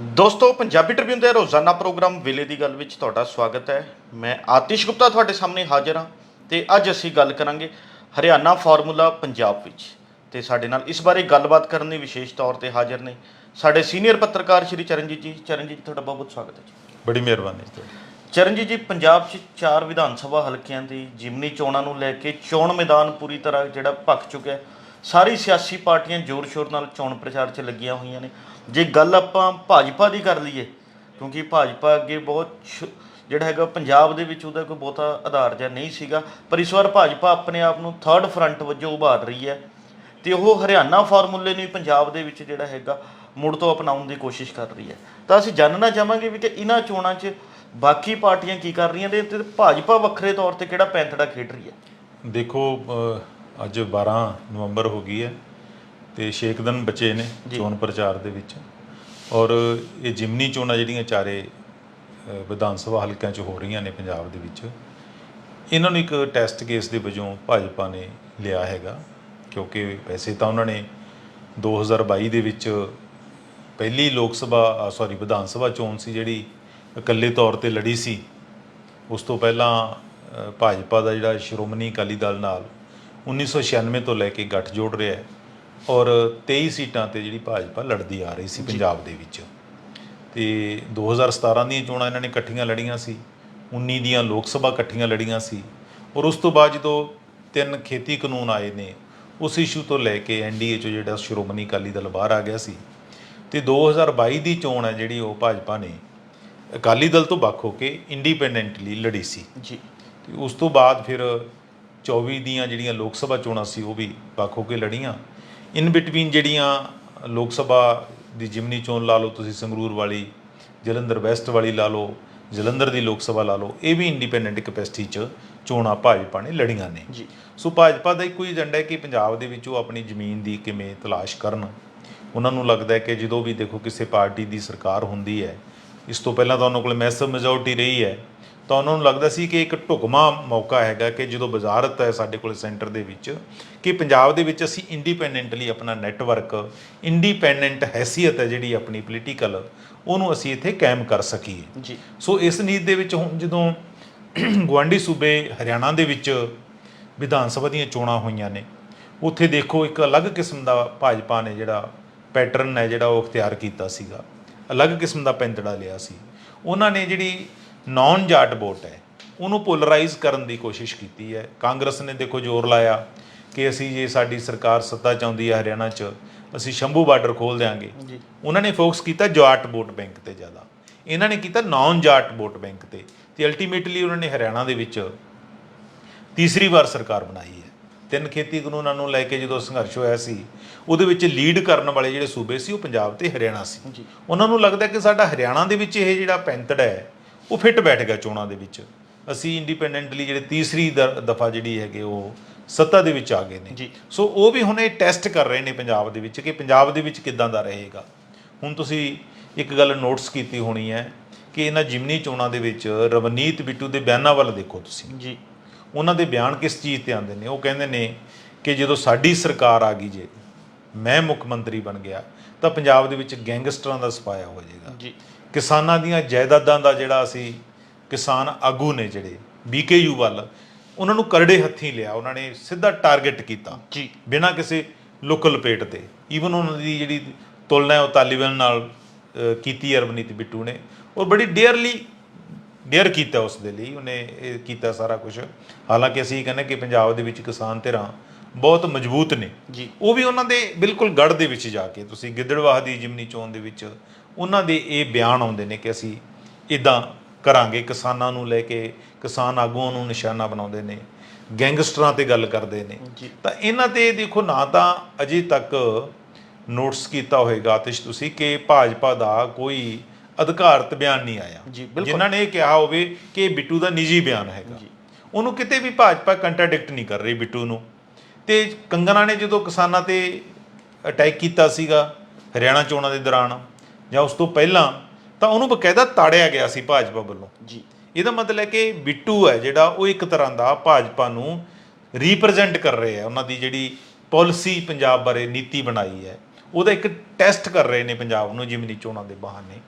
ਦੋਸਤੋ ਪੰਜਾਬੀ ਟ੍ਰਿਬਿਊਨ ਦੇ ਰੋਜ਼ਾਨਾ ਪ੍ਰੋਗਰਾਮ ਵੇਲੇ ਦੀ ਗੱਲ ਵਿੱਚ ਤੁਹਾਡਾ ਸਵਾਗਤ ਹੈ। ਮੈਂ ਆਤਿਸ਼ ਗੁਪਤਾ ਤੁਹਾਡੇ ਸਾਹਮਣੇ ਹਾਜ਼ਰ ਹਾਂ ਤੇ ਅੱਜ ਅਸੀਂ ਗੱਲ ਕਰਾਂਗੇ ਹਰਿਆਣਾ ਫਾਰਮੂਲਾ ਪੰਜਾਬ ਵਿੱਚ। ਤੇ ਸਾਡੇ ਨਾਲ ਇਸ ਬਾਰੇ ਗੱਲਬਾਤ ਕਰਨ ਲਈ ਵਿਸ਼ੇਸ਼ ਤੌਰ ਤੇ ਹਾਜ਼ਰ ਨੇ ਸਾਡੇ ਸੀਨੀਅਰ ਪੱਤਰਕਾਰ ਸ਼੍ਰੀ ਚਰਨਜੀਤ ਜੀ। ਚਰਨਜੀਤ ਜੀ ਤੁਹਾਡਾ ਬਹੁਤ ਬਹੁਤ ਸਵਾਗਤ ਹੈ ਜੀ। ਬੜੀ ਮਿਹਰਬਾਨੀ ਤੁਹਾਡੀ। ਚਰਨਜੀਤ ਜੀ ਪੰਜਾਬ 'ਚ ਚਾਰ ਵਿਧਾਨ ਸਭਾ ਹਲਕਿਆਂ ਦੀ ਜਿਮਨੀ ਚੋਣਾਂ ਨੂੰ ਲੈ ਕੇ ਚੋਣ ਮੈਦਾਨ ਪੂਰੀ ਤਰ੍ਹਾਂ ਜਿਹੜਾ ਭਖ ਚੁੱਕਿਆ। ਸਾਰੀ ਸਿਆਸੀ ਪਾਰਟੀਆਂ ਜ਼ੋਰ-ਸ਼ੋਰ ਨਾਲ ਚੋਣ ਪ੍ਰਚਾਰ 'ਚ ਲੱਗੀਆਂ ਹੋਈਆਂ ਨੇ। ਜੇ ਗੱਲ ਆਪਾਂ ਭਾਜਪਾ ਦੀ ਕਰ ਲਈਏ, ਕਿਉਂਕਿ ਭਾਜਪਾ ਅੱਗੇ ਬਹੁਤ ਛ- ਜਿਹੜਾ ਹੈਗਾ ਪੰਜਾਬ ਦੇ ਵਿੱਚ ਉਹਦਾ ਕੋਈ ਬਹੁਤਾ ਆਧਾਰ ਜਾਂ ਨਹੀਂ ਸੀਗਾ, ਪਰ ਇਸ ਵਾਰ ਭਾਜਪਾ ਆਪਣੇ ਆਪ ਨੂੰ ਥਰਡ ਫਰੰਟ ਵਜੋਂ ਉਭਾਰ ਰਹੀ ਹੈ ਤੇ ਉਹ ਹਰਿਆਣਾ ਫਾਰਮੂਲੇ ਨੂੰ ਹੀ ਪੰਜਾਬ ਦੇ ਵਿੱਚ ਜਿਹੜਾ ਹੈਗਾ ਮੁੜ ਤੋਂ ਅਪਣਾਉਣ ਦੀ ਕੋਸ਼ਿਸ਼ ਕਰ ਰਹੀ ਹੈ। ਤਾਂ ਅਸੀਂ ਜਾਣਨਾ ਚਾਹਾਂਗੇ ਵੀ ਕਿ ਇਹਨਾਂ ਚੋਣਾਂ 'ਚ ਬਾਕੀ ਪਾਰਟੀਆਂ ਕੀ ਕਰ ਰਹੀਆਂ ਨੇ ਤੇ ਭਾਜਪਾ ਵੱਖਰੇ ਤੌਰ ਤੇ ਕਿਹੜਾ ਪੈਂਤੜਾ ਖੇਡ ਰਹੀ ਹੈ? ਦੇਖੋ ਅੱਜ 12 ਨਵੰਬਰ ਹੋ ਗਈ ਹੈ ਤੇ ਛੇ ਕੁ ਦਿਨ ਬਚੇ ਨੇ ਚੋਣ ਪ੍ਰਚਾਰ ਦੇ ਵਿੱਚ। ਔਰ ਇਹ ਜਿਮਨੀ ਚੋਣਾਂ ਜਿਹੜੀਆਂ ਚਾਰੇ ਵਿਧਾਨ ਸਭਾ ਹਲਕਿਆਂ 'ਚ ਹੋ ਰਹੀਆਂ ਨੇ ਪੰਜਾਬ ਦੇ ਵਿੱਚ ਇਹਨਾਂ ਨੂੰ ਇੱਕ ਟੈਸਟ ਕੇਸ ਦੇ ਵਜੋਂ ਭਾਜਪਾ ਨੇ ਲਿਆ ਹੈਗਾ ਕਿਉਂਕਿ ਵੈਸੇ ਤਾਂ ਉਹਨਾਂ ਨੇ 2022 ਦੇ ਵਿੱਚ ਪਹਿਲੀ ਲੋਕ ਸਭਾ ਸੌਰੀ ਵਿਧਾਨ ਸਭਾ ਚੋਣ ਸੀ ਜਿਹੜੀ ਇਕੱਲੇ ਤੌਰ ਤੇ ਲੜੀ ਸੀ ਉਸ ਤੋਂ ਪਹਿਲਾਂ ਭਾਜਪਾ ਦਾ ਜਿਹੜਾ ਸ਼੍ਰੋਮਣੀ ਅਕਾਲੀ ਦਲ ਨਾਲ 1996 ਤੋਂ ਲੈ ਕੇ ਗੱਠਜੋੜ ਰਿਹਾ ਹੈ ਔਰ 23 ਸੀਟਾਂ ਤੇ ਜਿਹੜੀ ਭਾਜਪਾ ਲੜਦੀ ਆ ਰਹੀ ਸੀ ਪੰਜਾਬ ਦੇ ਵਿੱਚ। ਤੇ 2017 ਦੀਆਂ ਚੋਣਾਂ ਇਹਨਾਂ ਨੇ ਇਕੱਠੀਆਂ ਲੜੀਆਂ ਸੀ 19 ਦੀਆਂ ਲੋਕ ਸਭਾ ਇਕੱਠੀਆਂ ਲੜੀਆਂ ਸੀ ਔਰ ਉਸ ਤੋਂ ਬਾਅਦ ਜਦੋਂ ਤਿੰਨ ਖੇਤੀ ਕਾਨੂੰਨ ਆਏ ਨੇ ਉਸ ਇਸ਼ੂ ਤੋਂ ਲੈ ਕੇ ਐਨਡੀਏ ਚੋਂ ਜਿਹੜਾ ਸ਼੍ਰੋਮਣੀ ਅਕਾਲੀ ਦਲ ਬਾਹਰ ਆ ਗਿਆ ਸੀ ਤੇ 2022 ਦੀ ਚੋਣ ਹੈ ਜਿਹੜੀ ਉਹ ਭਾਜਪਾ ਨੇ ਅਕਾਲੀ ਦਲ ਤੋਂ ਵੱਖ ਹੋ ਕੇ ਇੰਡੀਪੈਂਡੈਂਟਲੀ ਲੜੀ ਸੀ। ਜੀ। ਤੇ ਉਸ ਤੋਂ ਬਾਅਦ ਫਿਰ 24 ਦੀਆਂ ਜਿਹੜੀਆਂ ਲੋਕ ਸਭਾ ਚੋਣਾਂ ਸੀ ਉਹ ਵੀ ਵੱਖ ਹੋ ਕੇ ਲੜੀਆਂ ਇਨ ਬਿਟਵੀਨ ਜਿਹੜੀਆਂ ਲੋਕ ਸਭਾ ਦੀ ਜਿਮਨੀ ਚੋਣ ਲਾ ਲਓ ਤੁਸੀਂ ਸੰਗਰੂਰ ਵਾਲੀ ਜਲੰਧਰ ਵੈਸਟ ਵਾਲੀ ਲਾ ਲਓ ਜਲੰਧਰ ਦੀ ਲੋਕ ਸਭਾ ਲਾ ਲਓ ਇਹ ਵੀ ਇੰਡੀਪੈਂਡੈਂਟ ਕਪੈਸਿਟੀ 'ਚ ਚੋਣਾਂ ਭਾਜਪਾ ਨੇ ਲੜੀਆਂ ਨੇ। ਜੀ। ਸੋ ਭਾਜਪਾ ਦਾ ਇੱਕੋ ਹੀ ਏਜੰਡਾ ਹੈ ਕਿ ਪੰਜਾਬ ਦੇ ਵਿੱਚ ਉਹ ਆਪਣੀ ਜ਼ਮੀਨ ਦੀ ਕਿਵੇਂ ਤਲਾਸ਼ ਕਰਨ। ਉਹਨਾਂ ਨੂੰ ਲੱਗਦਾ ਹੈ ਕਿ ਜਦੋਂ ਵੀ ਦੇਖੋ ਕਿਸੇ ਪਾਰਟੀ ਦੀ ਸਰਕਾਰ ਹੁੰਦੀ ਹੈ ਇਸ ਤੋਂ ਪਹਿਲਾਂ ਤਾਂ ਉਹਨਾਂ ਕੋਲ ਮੈਸਿਵ ਮੈਜੋਰਟੀ ਰਹੀ ਹੈ। ਤਾਂ ਉਹਨਾਂ ਨੂੰ ਲੱਗਦਾ ਸੀ ਕਿ ਇੱਕ ਢੁਕਮਾ ਮੌਕਾ ਹੈਗਾ ਕਿ ਜਦੋਂ ਵਜ਼ਾਰਤ ਹੈ ਸਾਡੇ ਕੋਲ ਸੈਂਟਰ ਦੇ ਵਿੱਚ ਕਿ ਪੰਜਾਬ ਦੇ ਵਿੱਚ ਅਸੀਂ ਇੰਡੀਪੈਂਡੈਂਟਲੀ ਆਪਣਾ ਨੈਟਵਰਕ ਇੰਡੀਪੈਂਡੈਂਟ ਹੈਸੀਅਤ ਹੈ ਜਿਹੜੀ ਆਪਣੀ ਪੋਲੀਟੀਕਲ ਉਹਨੂੰ ਅਸੀਂ ਇੱਥੇ ਕਾਇਮ ਕਰ ਸਕੀਏ। ਜੀ। ਸੋ ਇਸ ਨੀਤ ਦੇ ਵਿੱਚ ਹੁਣ ਜਦੋਂ ਗਵਾਂਢੀ ਸੂਬੇ ਹਰਿਆਣਾ ਦੇ ਵਿੱਚ ਵਿਧਾਨ ਸਭਾ ਦੀਆਂ ਚੋਣਾਂ ਹੋਈਆਂ ਨੇ ਉੱਥੇ ਦੇਖੋ ਇੱਕ ਅਲੱਗ ਕਿਸਮ ਦਾ ਭਾਜਪਾ ਨੇ ਜਿਹੜਾ ਪੈਟਰਨ ਹੈ ਜਿਹੜਾ ਉਹ ਅਖਤਿਆਰ ਕੀਤਾ ਸੀਗਾ। ਅਲੱਗ ਕਿਸਮ ਦਾ ਪੈਂਤੜਾ ਲਿਆ ਸੀ। ਉਹਨਾਂ ਨੇ ਜਿਹੜੀ ਨਾਨ ਜਾਟ ਵੋਟ ਹੈ ਉਹਨੂੰ ਪੋਲਰਾਈਜ਼ ਕਰਨ ਦੀ ਕੋਸ਼ਿਸ਼ ਕੀਤੀ ਹੈ। ਕਾਂਗਰਸ ਨੇ ਦੇਖੋ ਜ਼ੋਰ ਲਾਇਆ ਕਿ ਅਸੀਂ ਜੇ ਸਾਡੀ ਸਰਕਾਰ ਸੱਤਾ ਚਾਹੁੰਦੀ ਹੈ ਹਰਿਆਣਾ 'ਚ ਅਸੀਂ ਸ਼ੰਭੂ ਬਾਰਡਰ ਖੋਲ ਦੇਾਂਗੇ ਉਹਨਾਂ ਨੇ ਫੋਕਸ ਕੀਤਾ ਜਾਟ ਵੋਟ ਬੈਂਕ ਤੇ ਜ਼ਿਆਦਾ। ਇਹਨਾਂ ਨੇ ਕੀਤਾ ਨਾਨ ਜਾਟ ਵੋਟ ਬੈਂਕ ਤੇ। ਤੇ ਅਲਟੀਮੇਟਲੀ ਉਹਨਾਂ ਨੇ ਹਰਿਆਣਾ ਦੇ ਵਿੱਚ ਤੀਸਰੀ ਵਾਰ ਸਰਕਾਰ ਬਣਾਈ ਹੈ। ਤਿੰਨ ਖੇਤੀ ਕਾਨੂੰਨਾਂ ਨੂੰ ਲੈ ਕੇ ਜਦੋਂ ਸੰਘਰਸ਼ ਹੋਇਆ ਸੀ ਉਹਦੇ ਵਿੱਚ ਲੀਡ ਕਰਨ ਵਾਲੇ ਜਿਹੜੇ ਸੂਬੇ ਸੀ ਉਹ ਪੰਜਾਬ ਤੇ ਹਰਿਆਣਾ ਸੀ। ਉਹਨਾਂ ਨੂੰ ਲੱਗਦਾ ਕਿ ਸਾਡਾ ਹਰਿਆਣਾ ਦੇ ਵਿੱਚ ਇਹ ਜਿਹੜਾ ਪੈਂਤੜਾ ਹੈ ਉਹ ਫਿੱਟ ਬੈਠ ਗਿਆ ਚੋਣਾਂ ਦੇ ਵਿੱਚ। ਅਸੀਂ ਇੰਡੀਪੈਂਡੈਂਟਲੀ ਜਿਹੜੇ ਤੀਸਰੀ ਦਫਾ ਜਿਹੜੀ ਹੈਗੇ ਉਹ ਸੱਤਾ ਦੇ ਵਿੱਚ ਆ ਗਏ ਨੇ। ਸੋ ਉਹ ਵੀ ਹੁਣ ਇਹ ਟੈਸਟ ਕਰ ਰਹੇ ਨੇ ਪੰਜਾਬ ਦੇ ਵਿੱਚ ਕਿ ਪੰਜਾਬ ਦੇ ਵਿੱਚ ਕਿੱਦਾਂ ਦਾ ਰਹੇਗਾ। ਹੁਣ ਤੁਸੀਂ ਇੱਕ ਗੱਲ ਨੋਟਿਸ ਕੀਤੀ ਹੋਣੀ ਹੈ ਕਿ ਇਹਨਾਂ ਜਿਮਨੀ ਚੋਣਾਂ ਦੇ ਵਿੱਚ ਰਵਨੀਤ ਬਿੱਟੂ ਦੇ ਬਿਆਨਾਂ ਵੱਲ ਦੇਖੋ ਤੁਸੀਂ। ਜੀ। ਉਹਨਾਂ ਦੇ ਬਿਆਨ ਕਿਸ ਚੀਜ਼ ਤੇ ਆਉਂਦੇ ਨੇ? ਉਹ ਕਹਿੰਦੇ ਨੇ ਕਿ ਜਦੋਂ ਸਾਡੀ ਸਰਕਾਰ ਆ ਗਈ ਜੇ ਮੈਂ ਮੁੱਖ ਮੰਤਰੀ ਬਣ ਗਿਆ ਤਾਂ ਪੰਜਾਬ ਦੇ ਵਿੱਚ ਗੈਂਗਸਟਰਾਂ ਦਾ ਸਫਾਇਆ ਹੋ ਜਾਏਗਾ। ਜੀ। ਕਿਸਾਨਾਂ ਦੀਆਂ ਜਾਇਦਾਦਾਂ ਦਾ ਜਿਹੜਾ ਅਸੀਂ ਕਿਸਾਨ ਆਗੂ ਨੇ ਜਿਹੜੇ ਬੀਕੇਯੂ ਵੱਲ ਉਹਨਾਂ ਨੂੰ ਕਰੜੇ ਹੱਥੀਂ ਲਿਆ ਉਹਨਾਂ ਨੇ ਸਿੱਧਾ ਟਾਰਗੇਟ ਕੀਤਾ ਜੀ। ਬਿਨਾਂ ਕਿਸੇ ਲੋਕਲ ਪੇਟ ਤੇ ਈਵਨ ਉਹਨਾਂ ਦੀ ਜਿਹੜੀ ਤੁਲਨਾ ਹੈ ਉਹ ਤਾਲਿਬਾਨ ਨਾਲ ਕੀਤੀ ਹੈ ਰਵਨੀਤ ਬਿੱਟੂ ਨੇ। ਔਰ ਬੜੀ ਡੇਅਰਲੀ ਡੇਅਰ ਕੀਤਾ ਉਸ ਦੇ ਲਈ ਉਹਨੇ ਇਹ ਕੀਤਾ ਸਾਰਾ ਕੁਝ ਹਾਲਾਂਕਿ ਅਸੀਂ ਕਹਿੰਦੇ ਕਿ ਪੰਜਾਬ ਦੇ ਵਿੱਚ ਕਿਸਾਨ ਧਿਰਾਂ ਬਹੁਤ ਮਜ਼ਬੂਤ ਨੇ। ਜੀ। ਉਹ ਵੀ ਉਹਨਾਂ ਦੇ ਬਿਲਕੁਲ ਗੜ ਦੇ ਵਿੱਚ ਜਾ ਕੇ ਤੁਸੀਂ ਗਿੱਦੜਵਾਹ ਦੀ ਜਿਮਨੀ ਚੋਣ ਦੇ ਵਿੱਚ ਉਹਨਾਂ ਦੇ ਇਹ ਬਿਆਨ ਆਉਂਦੇ ਨੇ ਕਿ ਅਸੀਂ ਇਦਾਂ ਕਰਾਂਗੇ ਕਿਸਾਨਾਂ ਨੂੰ ਲੈ ਕੇ ਕਿਸਾਨ ਆਗੂਆਂ ਨੂੰ ਨਿਸ਼ਾਨਾ ਬਣਾਉਂਦੇ ਨੇ ਗੈਂਗਸਟਰਾਂ ਤੇ ਗੱਲ ਕਰਦੇ ਨੇ। ਤਾਂ ਇਹਨਾਂ ਤੇ ਦੇਖੋ ਨਾ ਤਾਂ ਅਜੇ ਤੱਕ ਨੋਟਿਸ ਕੀਤਾ ਹੋਏਗਾ ਆਤਿਸ਼ ਤੁਸੀਂ ਕਿ ਭਾਜਪਾ ਦਾ ਕੋਈ ਅਧਿਕਾਰਤ ਬਿਆਨ ਨਹੀਂ ਆਇਆ। ਜਿਨ੍ਹਾਂ ਨੇ ਇਹ ਕਿਹਾ ਹੋਵੇ ਕਿ ਇਹ ਬਿੱਟੂ ਦਾ ਨਿੱਜੀ ਬਿਆਨ ਹੈਗਾ। ਉਹਨੂੰ ਕਿਤੇ ਵੀ ਭਾਜਪਾ ਕੰਟਰਡਿਕਟ ਨਹੀਂ ਕਰ ਰਹੀ ਬਿੱਟੂ ਨੂੰ। ਤੇ ਕੰਗਨਾ ਨੇ ਜਦੋਂ ਕਿਸਾਨਾਂ ਤੇ ਅਟੈਕ ਕੀਤਾ ਸੀਗਾ ਹਰਿਆਣਾ ਚੋਣਾਂ ਦੇ ਦੌਰਾਨ ਜਾਂ ਉਸ ਤੋਂ ਪਹਿਲਾਂ ਤਾਂ ਉਹਨੂੰ ਬਕਾਇਦਾ ਤਾੜਿਆ ਗਿਆ ਸੀ ਭਾਜਪਾ ਵੱਲੋਂ। ਜੀ। ਇਹਦਾ ਮਤਲਬ ਹੈ ਕਿ ਬਿੱਟੂ ਹੈ ਜਿਹੜਾ ਉਹ ਇੱਕ ਤਰ੍ਹਾਂ ਦਾ ਭਾਜਪਾ ਨੂੰ ਰੀਪਰੈਜ਼ੈਂਟ ਕਰ ਰਹੇ ਆ ਉਹਨਾਂ ਦੀ ਜਿਹੜੀ ਪਾਲਿਸੀ ਪੰਜਾਬ ਬਾਰੇ ਨੀਤੀ ਬਣਾਈ ਹੈ ਉਹਦਾ ਇੱਕ ਟੈਸਟ ਕਰ ਰਹੇ ਨੇ ਪੰਜਾਬ ਨੂੰ ਜਿਮਨੀ ਚੋਣਾਂ ਦੇ ਬਹਾਨੇ।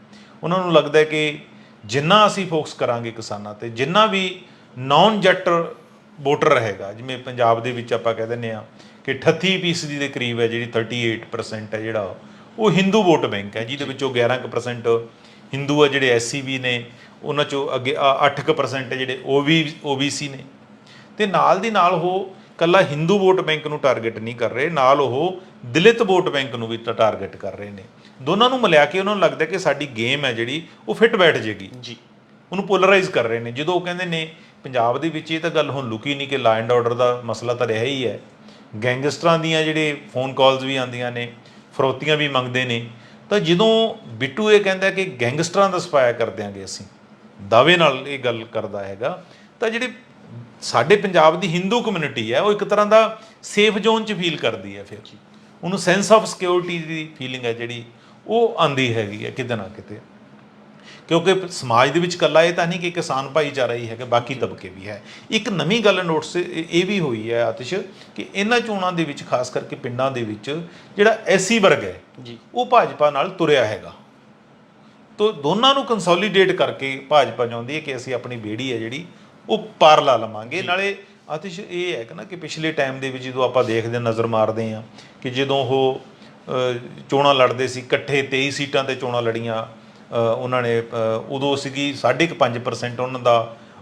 ਉਹਨਾਂ ਨੂੰ ਲੱਗਦਾ ਹੈ ਕਿ ਜਿੰਨਾ ਅਸੀਂ ਫੋਕਸ ਕਰਾਂਗੇ ਕਿਸਾਨਾਂ ਤੇ ਜਿੰਨਾ ਵੀ ਨਾਨ ਜੱਟ ਵੋਟਰ ਰਹੇਗਾ ਜਿਵੇਂ ਪੰਜਾਬ ਦੇ ਵਿੱਚ ਆਪਾਂ ਕਹਿ ਦਿੰਦੇ ਆ ਕਿ 38% ਦੇ ਕਰੀਬ ਹੈ ਜਿਹੜੀ 38% ਹੈ ਜਿਹੜਾ ਉਹ ਹਿੰਦੂ ਵੋਟ ਬੈਂਕ ਹੈ ਜਿਹਦੇ ਵਿੱਚੋਂ 11% ਹਿੰਦੂ ਆ ਜਿਹੜੇ ਐਸਸੀਬੀ ਨੇ ਉਹਨਾਂ ਚੋਂ ਅੱਗੇ 8% ਜਿਹੜੇ ਓਬੀ ਓਬੀਸੀ ਨੇ। ਤੇ ਨਾਲ ਦੀ ਨਾਲ ਉਹ ਕੱਲਾ ਹਿੰਦੂ ਵੋਟ ਬੈਂਕ ਨੂੰ ਟਾਰਗੇਟ ਨਹੀਂ ਕਰ ਰਹੇ ਨਾਲ ਉਹ ਦਲਿਤ ਵੋਟ ਬੈਂਕ ਨੂੰ ਵੀ ਟਾਰਗੇਟ ਕਰ ਰਹੇ ਨੇ। ਦੋਨਾਂ ਨੂੰ ਮਿਲਾ ਕੇ ਉਹਨਾਂ ਨੂੰ ਲੱਗਦਾ ਕਿ ਸਾਡੀ ਗੇਮ ਹੈ ਜਿਹੜੀ ਉਹ ਫਿੱਟ ਬੈਠ ਜੇਗੀ। ਜੀ। ਉਹਨੂੰ ਪੋਲਰਾਈਜ਼ ਕਰ ਰਹੇ ਨੇ। ਜਦੋਂ ਉਹ ਕਹਿੰਦੇ ਨੇ ਪੰਜਾਬ ਦੇ ਵਿੱਚ ਇਹ ਤਾਂ ਗੱਲ ਹੁਣ ਲੁਕੀ ਨਹੀਂ ਕਿ ਲਾ ਐਂਡ ਆਰਡਰ ਦਾ ਮਸਲਾ ਤਾਂ ਰਿਹਾ ਹੀ ਹੈ। ਗੈਂਗਸਟਰਾਂ ਦੀਆਂ ਜਿਹੜੇ ਫੋਨ ਕਾਲਸ ਵੀ ਆਉਂਦੀਆਂ ਨੇ ਫਰੋਤੀਆਂ ਵੀ ਮੰਗਦੇ ਨੇ, ਤਾਂ ਜਦੋਂ ਬਿੱਟੂ ਇਹ ਕਹਿੰਦਾ ਕਿ ਗੈਂਗਸਟਰਾਂ ਦਾ ਸਪਾਇਆ ਕਰ ਦਿਆਂਗੇ ਅਸੀਂ, ਦਾਅਵੇ ਨਾਲ ਇਹ ਗੱਲ ਕਰਦਾ ਹੈਗਾ, ਤਾਂ ਜਿਹੜੇ ਸਾਡੇ ਪੰਜਾਬ ਦੀ ਹਿੰਦੂ ਕਮਿਊਨਿਟੀ ਹੈ, ਉਹ ਇੱਕ ਤਰ੍ਹਾਂ ਦਾ ਸੇਫ ਜ਼ੋਨ 'ਚ ਫੀਲ ਕਰਦੀ ਹੈ ਫਿਰ। ਉਹਨੂੰ ਸੈਂਸ ਆਫ ਸਿਕਿਉਰਿਟੀ ਦੀ ਫੀਲਿੰਗ ਹੈ ਜਿਹੜੀ, ਉਹ ਆਂਦੀ ਹੈਗੀ ਹੈ ਕਿਤੇ ਨਾ ਕਿਤੇ। ਕਿਉਂਕਿ ਸਮਾਜ ਦੇ ਵਿੱਚ ਇਕੱਲਾ ਇਹ ਤਾਂ ਨਹੀਂ ਕਿ ਕਿਸਾਨ ਭਾਈਚਾਰਾ ਹੀ ਹੈਗਾ ਬਾਕੀ ਤਬਕੇ ਵੀ ਹੈ। ਇੱਕ ਨਵੀਂ ਗੱਲ ਨੋਟਿਸ ਇਹ ਵੀ ਹੋਈ ਹੈ ਆਤਿਸ਼ ਕਿ ਇਹਨਾਂ ਚੋਣਾਂ ਦੇ ਵਿੱਚ ਖਾਸ ਕਰਕੇ ਪਿੰਡਾਂ ਦੇ ਵਿੱਚ ਜਿਹੜਾ ਐਸੀ ਵਰਗ ਹੈ ਜੀ। ਉਹ ਭਾਜਪਾ ਨਾਲ ਤੁਰਿਆ ਹੈਗਾ। ਤੋ ਦੋਨਾਂ ਨੂੰ ਕੰਸੋਲੀਡੇਟ ਕਰਕੇ ਭਾਜਪਾ ਚਾਹੁੰਦੀ ਹੈ ਕਿ ਅਸੀਂ ਆਪਣੀ ਬੇੜੀ ਹੈ ਜਿਹੜੀ ਉਹ ਪਾਰ ਲਾ ਲਵਾਂਗੇ। ਨਾਲੇ ਆਤਿਸ਼ ਇਹ ਹੈ ਕਿ ਨਾ ਕਿ ਪਿਛਲੇ ਟਾਈਮ ਦੇ ਵਿੱਚ ਜਦੋਂ ਆਪਾਂ ਦੇਖਦੇ ਨਜ਼ਰ ਮਾਰਦੇ ਹਾਂ ਕਿ ਜਦੋਂ ਉਹ ਚੋਣਾਂ ਲੜਦੇ ਸੀ ਇਕੱਠੇ 23 ਸੀਟਾਂ ਤੇ ਚੋਣਾਂ ਲੜੀਆਂ ਉਹਨਾਂ ਨੇ ਉਦੋਂ ਸੀਗੀ 5.5% ਉਹਨਾਂ ਦਾ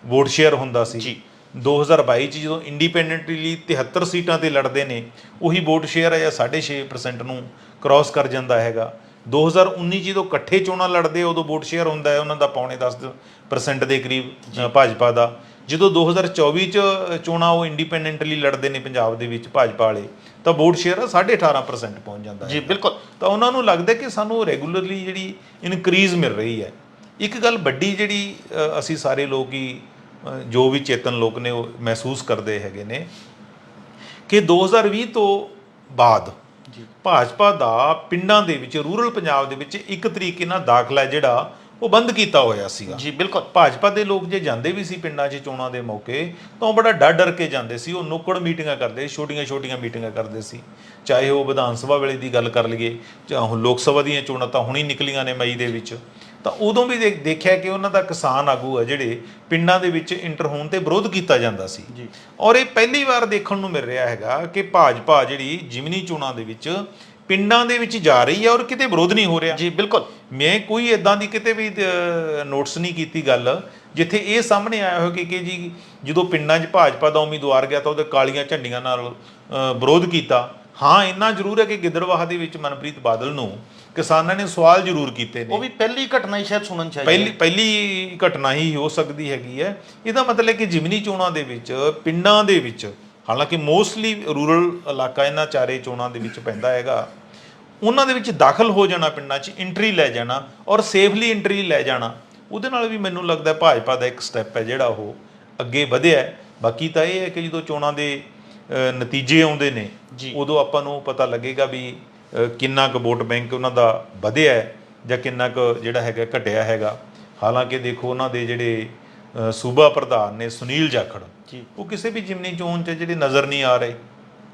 ਵੋਟ ਸ਼ੇਅਰ ਹੁੰਦਾ ਸੀ। ਜੀ। 2022 ਚ ਜਦੋਂ ਇੰਡੀਪੈਂਡੈਂਟਲੀ 73 ਸੀਟਾਂ ਤੇ ਲੜਦੇ ਨੇ ਉਹੀ ਵੋਟ ਸ਼ੇਅਰ ਹੈ ਜਾਂ 6.5% ਨੂੰ ਕ੍ਰਾਸ ਕਰ ਜਾਂਦਾ ਹੈਗਾ। 2019 ਜਦੋਂ ਇਕੱਠੇ ਚੋਣਾਂ ਲੜਦੇ ਉਦੋਂ ਵੋਟ ਸ਼ੇਅਰ ਹੁੰਦਾ ਹੈ ਉਹਨਾਂ ਦਾ ਪੌਣੇ 10% ਦੇ ਕਰੀਬ ਭਾਜਪਾ ਦਾ। ਜਦੋਂ 2024 ਚ ਚੋਣਾਂ ਉਹ ਇੰਡੀਪੈਂਡੈਂਟਲੀ ਲੜਦੇ ਨੇ ਪੰਜਾਬ ਦੇ ਵਿੱਚ ਭਾਜਪਾ ਵਾਲੇ ਤਾਂ ਵੋਟ ਸ਼ੇਅਰ 18.5% ਪਹੁੰਚ ਜਾਂਦਾ ਹੈ। ਜੀ ਬਿਲਕੁਲ। ਤਾਂ ਉਹਨਾਂ ਨੂੰ ਲੱਗਦਾ ਕਿ ਸਾਨੂੰ ਰੈਗੂਲਰਲੀ ਜਿਹੜੀ ਇਨਕਰੀਜ਼ ਮਿਲ ਰਹੀ ਹੈ। ਇੱਕ ਗੱਲ ਵੱਡੀ ਜਿਹੜੀ ਅਸੀਂ ਸਾਰੇ ਲੋਕ ਹੀ ਜੋ ਵੀ ਚੇਤਨ ਲੋਕ ਨੇ ਉਹ ਮਹਿਸੂਸ ਕਰਦੇ ਹੈਗੇ ਨੇ ਕਿ 2020 ਤੋਂ ਬਾਅਦ ਜੀ। ਭਾਜਪਾ ਦਾ ਪਿੰਡਾਂ ਦੇ ਵਿੱਚ ਰੂਰਲ ਪੰਜਾਬ ਦੇ ਵਿੱਚ ਇੱਕ ਤਰੀਕੇ ਨਾਲ ਦਾਖਲਾ ਜਿਹੜਾ ਉਹ ਬੰਦ ਕੀਤਾ ਹੋਇਆ ਸੀਗਾ। ਜੀ ਬਿਲਕੁਲ। ਭਾਜਪਾ ਦੇ ਲੋਕ ਜੇ ਜਾਂਦੇ ਵੀ ਸੀ ਪਿੰਡਾਂ 'ਚ ਚੋਣਾਂ ਦੇ ਮੌਕੇ ਤਾਂ ਉਹ ਬੜਾ ਡਰ ਡਰ ਕੇ ਜਾਂਦੇ ਸੀ। ਉਹ ਨੁੱਕੜ ਮੀਟਿੰਗਾਂ ਕਰਦੇ ਛੋਟੀਆਂ-ਛੋਟੀਆਂ ਮੀਟਿੰਗਾਂ ਕਰਦੇ ਸੀ। ਚਾਹੇ ਉਹ ਵਿਧਾਨ ਸਭਾ ਵੇਲੇ ਦੀ ਗੱਲ ਕਰ ਲਈਏ ਜਾਂ ਹੁਣ ਲੋਕ ਸਭਾ ਦੀਆਂ ਚੋਣਾਂ ਤਾਂ ਹੁਣੀ ਨਿਕਲੀਆਂ ਨੇ ਮਈ ਦੇ ਵਿੱਚ। ਤਾਂ ਉਦੋਂ ਵੀ ਦੇਖ- ਦੇਖਿਆ ਕਿ ਉਹਨਾਂ ਦਾ ਕਿਸਾਨ ਆਗੂ ਆ ਜਿਹੜੇ ਪਿੰਡਾਂ ਦੇ ਵਿੱਚ ਇੰਟਰ ਹੋਣ ਤੇ ਵਿਰੋਧ ਕੀਤਾ ਜਾਂਦਾ ਸੀ। ਔਰ ਇਹ ਪਹਿਲੀ ਵਾਰ ਦੇਖਣ ਨੂੰ ਮਿਲ ਰਿਹਾ ਹੈਗਾ ਕਿ ਭਾਜਪਾ ਜਿਹੜੀ ਜਿਮਨੀ ਚੋਣਾਂ ਦੇ ਵਿੱਚ ਪਿੰਡਾਂ ਦੇ ਵਿੱਚ ਜਾ ਰਹੀ ਹੈ ਔਰ ਕਿਤੇ ਵਿਰੋਧ ਨਹੀਂ ਹੋ ਰਿਹਾ। ਜੀ ਬਿਲਕੁਲ। ਮੈਂ ਕੋਈ ਇਦਾਂ ਦੀ ਕਿਤੇ ਵੀ ਨੋਟਿਸ ਨਹੀਂ ਕੀਤੀ ਗੱਲ ਜਿੱਥੇ ਇਹ ਸਾਹਮਣੇ ਆਇਆ ਹੋਵੇ ਕਿ ਕਿ ਜੀ ਜਦੋਂ ਪਿੰਡਾਂ 'ਚ ਭਾਜਪਾ ਦਾ ਉਮੀਦਵਾਰ ਗਿਆ ਤਾਂ ਉਹਦੇ ਕਾਲੀਆਂ ਝੰਡੀਆਂ ਨਾਲ ਵਿਰੋਧ ਕੀਤਾ। ਹਾਂ ਇੰਨਾ ਜ਼ਰੂਰ ਹੈ ਕਿ ਗਿੱਦੜਵਾਹ ਦੇ ਵਿੱਚ ਮਨਪ੍ਰੀਤ ਬਾਦਲ ਨੂੰ ਕਿਸਾਨਾਂ ਨੇ ਸਵਾਲ ਜ਼ਰੂਰ ਕੀਤੇ ਨੇ। ਉਹ ਵੀ ਪਹਿਲੀ ਘਟਨਾ ਹੀ ਸ਼ਾਇਦ ਸੁਣਨ ਚ ਆਈ ਪਹਿਲੀ ਪਹਿਲੀ ਘਟਨਾ ਹੀ ਹੋ ਸਕਦੀ ਹੈਗੀ ਹੈ। ਇਹਦਾ ਮਤਲਬ ਹੈ ਕਿ ਜਿਮਨੀ ਚੋਣਾਂ ਦੇ ਵਿੱਚ ਪਿੰਡਾਂ ਦੇ ਵਿੱਚ ਹਾਲਾਂਕਿ ਮੋਸਟਲੀ ਰੂਰਲ ਇਲਾਕਾ ਇਹਨਾਂ ਚਾਰੇ ਚੋਣਾਂ ਦੇ ਵਿੱਚ ਪੈਂਦਾ ਹੈਗਾ ਉਹਨਾਂ ਦੇ ਵਿੱਚ ਦਾਖਲ ਹੋ ਜਾਣਾ ਪਿੰਡਾਂ 'ਚ ਐਂਟਰੀ ਲੈ ਜਾਣਾ ਔਰ ਸੇਫਲੀ ਐਂਟਰੀ ਲੈ ਜਾਣਾ ਉਹਦੇ ਨਾਲ ਵੀ ਮੈਨੂੰ ਲੱਗਦਾ ਭਾਜਪਾ ਦਾ ਇੱਕ ਸਟੈਪ ਹੈ ਜਿਹੜਾ ਉਹ ਅੱਗੇ ਵਧਿਆ ਬਾਕੀ ਤਾਂ ਇਹ ਹੈ ਕਿ ਜਦੋਂ ਚੋਣਾਂ ਦੇ ਨਤੀਜੇ ਆਉਂਦੇ ਨੇ। ਉਦੋਂ ਆਪਾਂ ਨੂੰ ਪਤਾ ਲੱਗੇਗਾ ਵੀ ਕਿੰਨਾ ਕੁ ਵੋਟ ਬੈਂਕ ਉਹਨਾਂ ਦਾ ਵਧਿਆ ਹੈ ਜਾਂ ਕਿੰਨਾ ਕੁ ਜਿਹੜਾ ਹੈਗਾ ਘਟਿਆ ਹੈਗਾ ਹਾਲਾਂਕਿ ਦੇਖੋ ਉਹਨਾਂ ਦੇ ਜਿਹੜੇ ਸੂਬਾ ਪ੍ਰਧਾਨ ਨੇ ਸੁਨੀਲ ਜਾਖੜ ਉਹ ਕਿਸੇ ਵੀ ਜਿਮਨੀ ਚੋਣ 'ਚ ਜਿਹੜੇ ਨਜ਼ਰ ਨਹੀਂ ਆ ਰਹੇ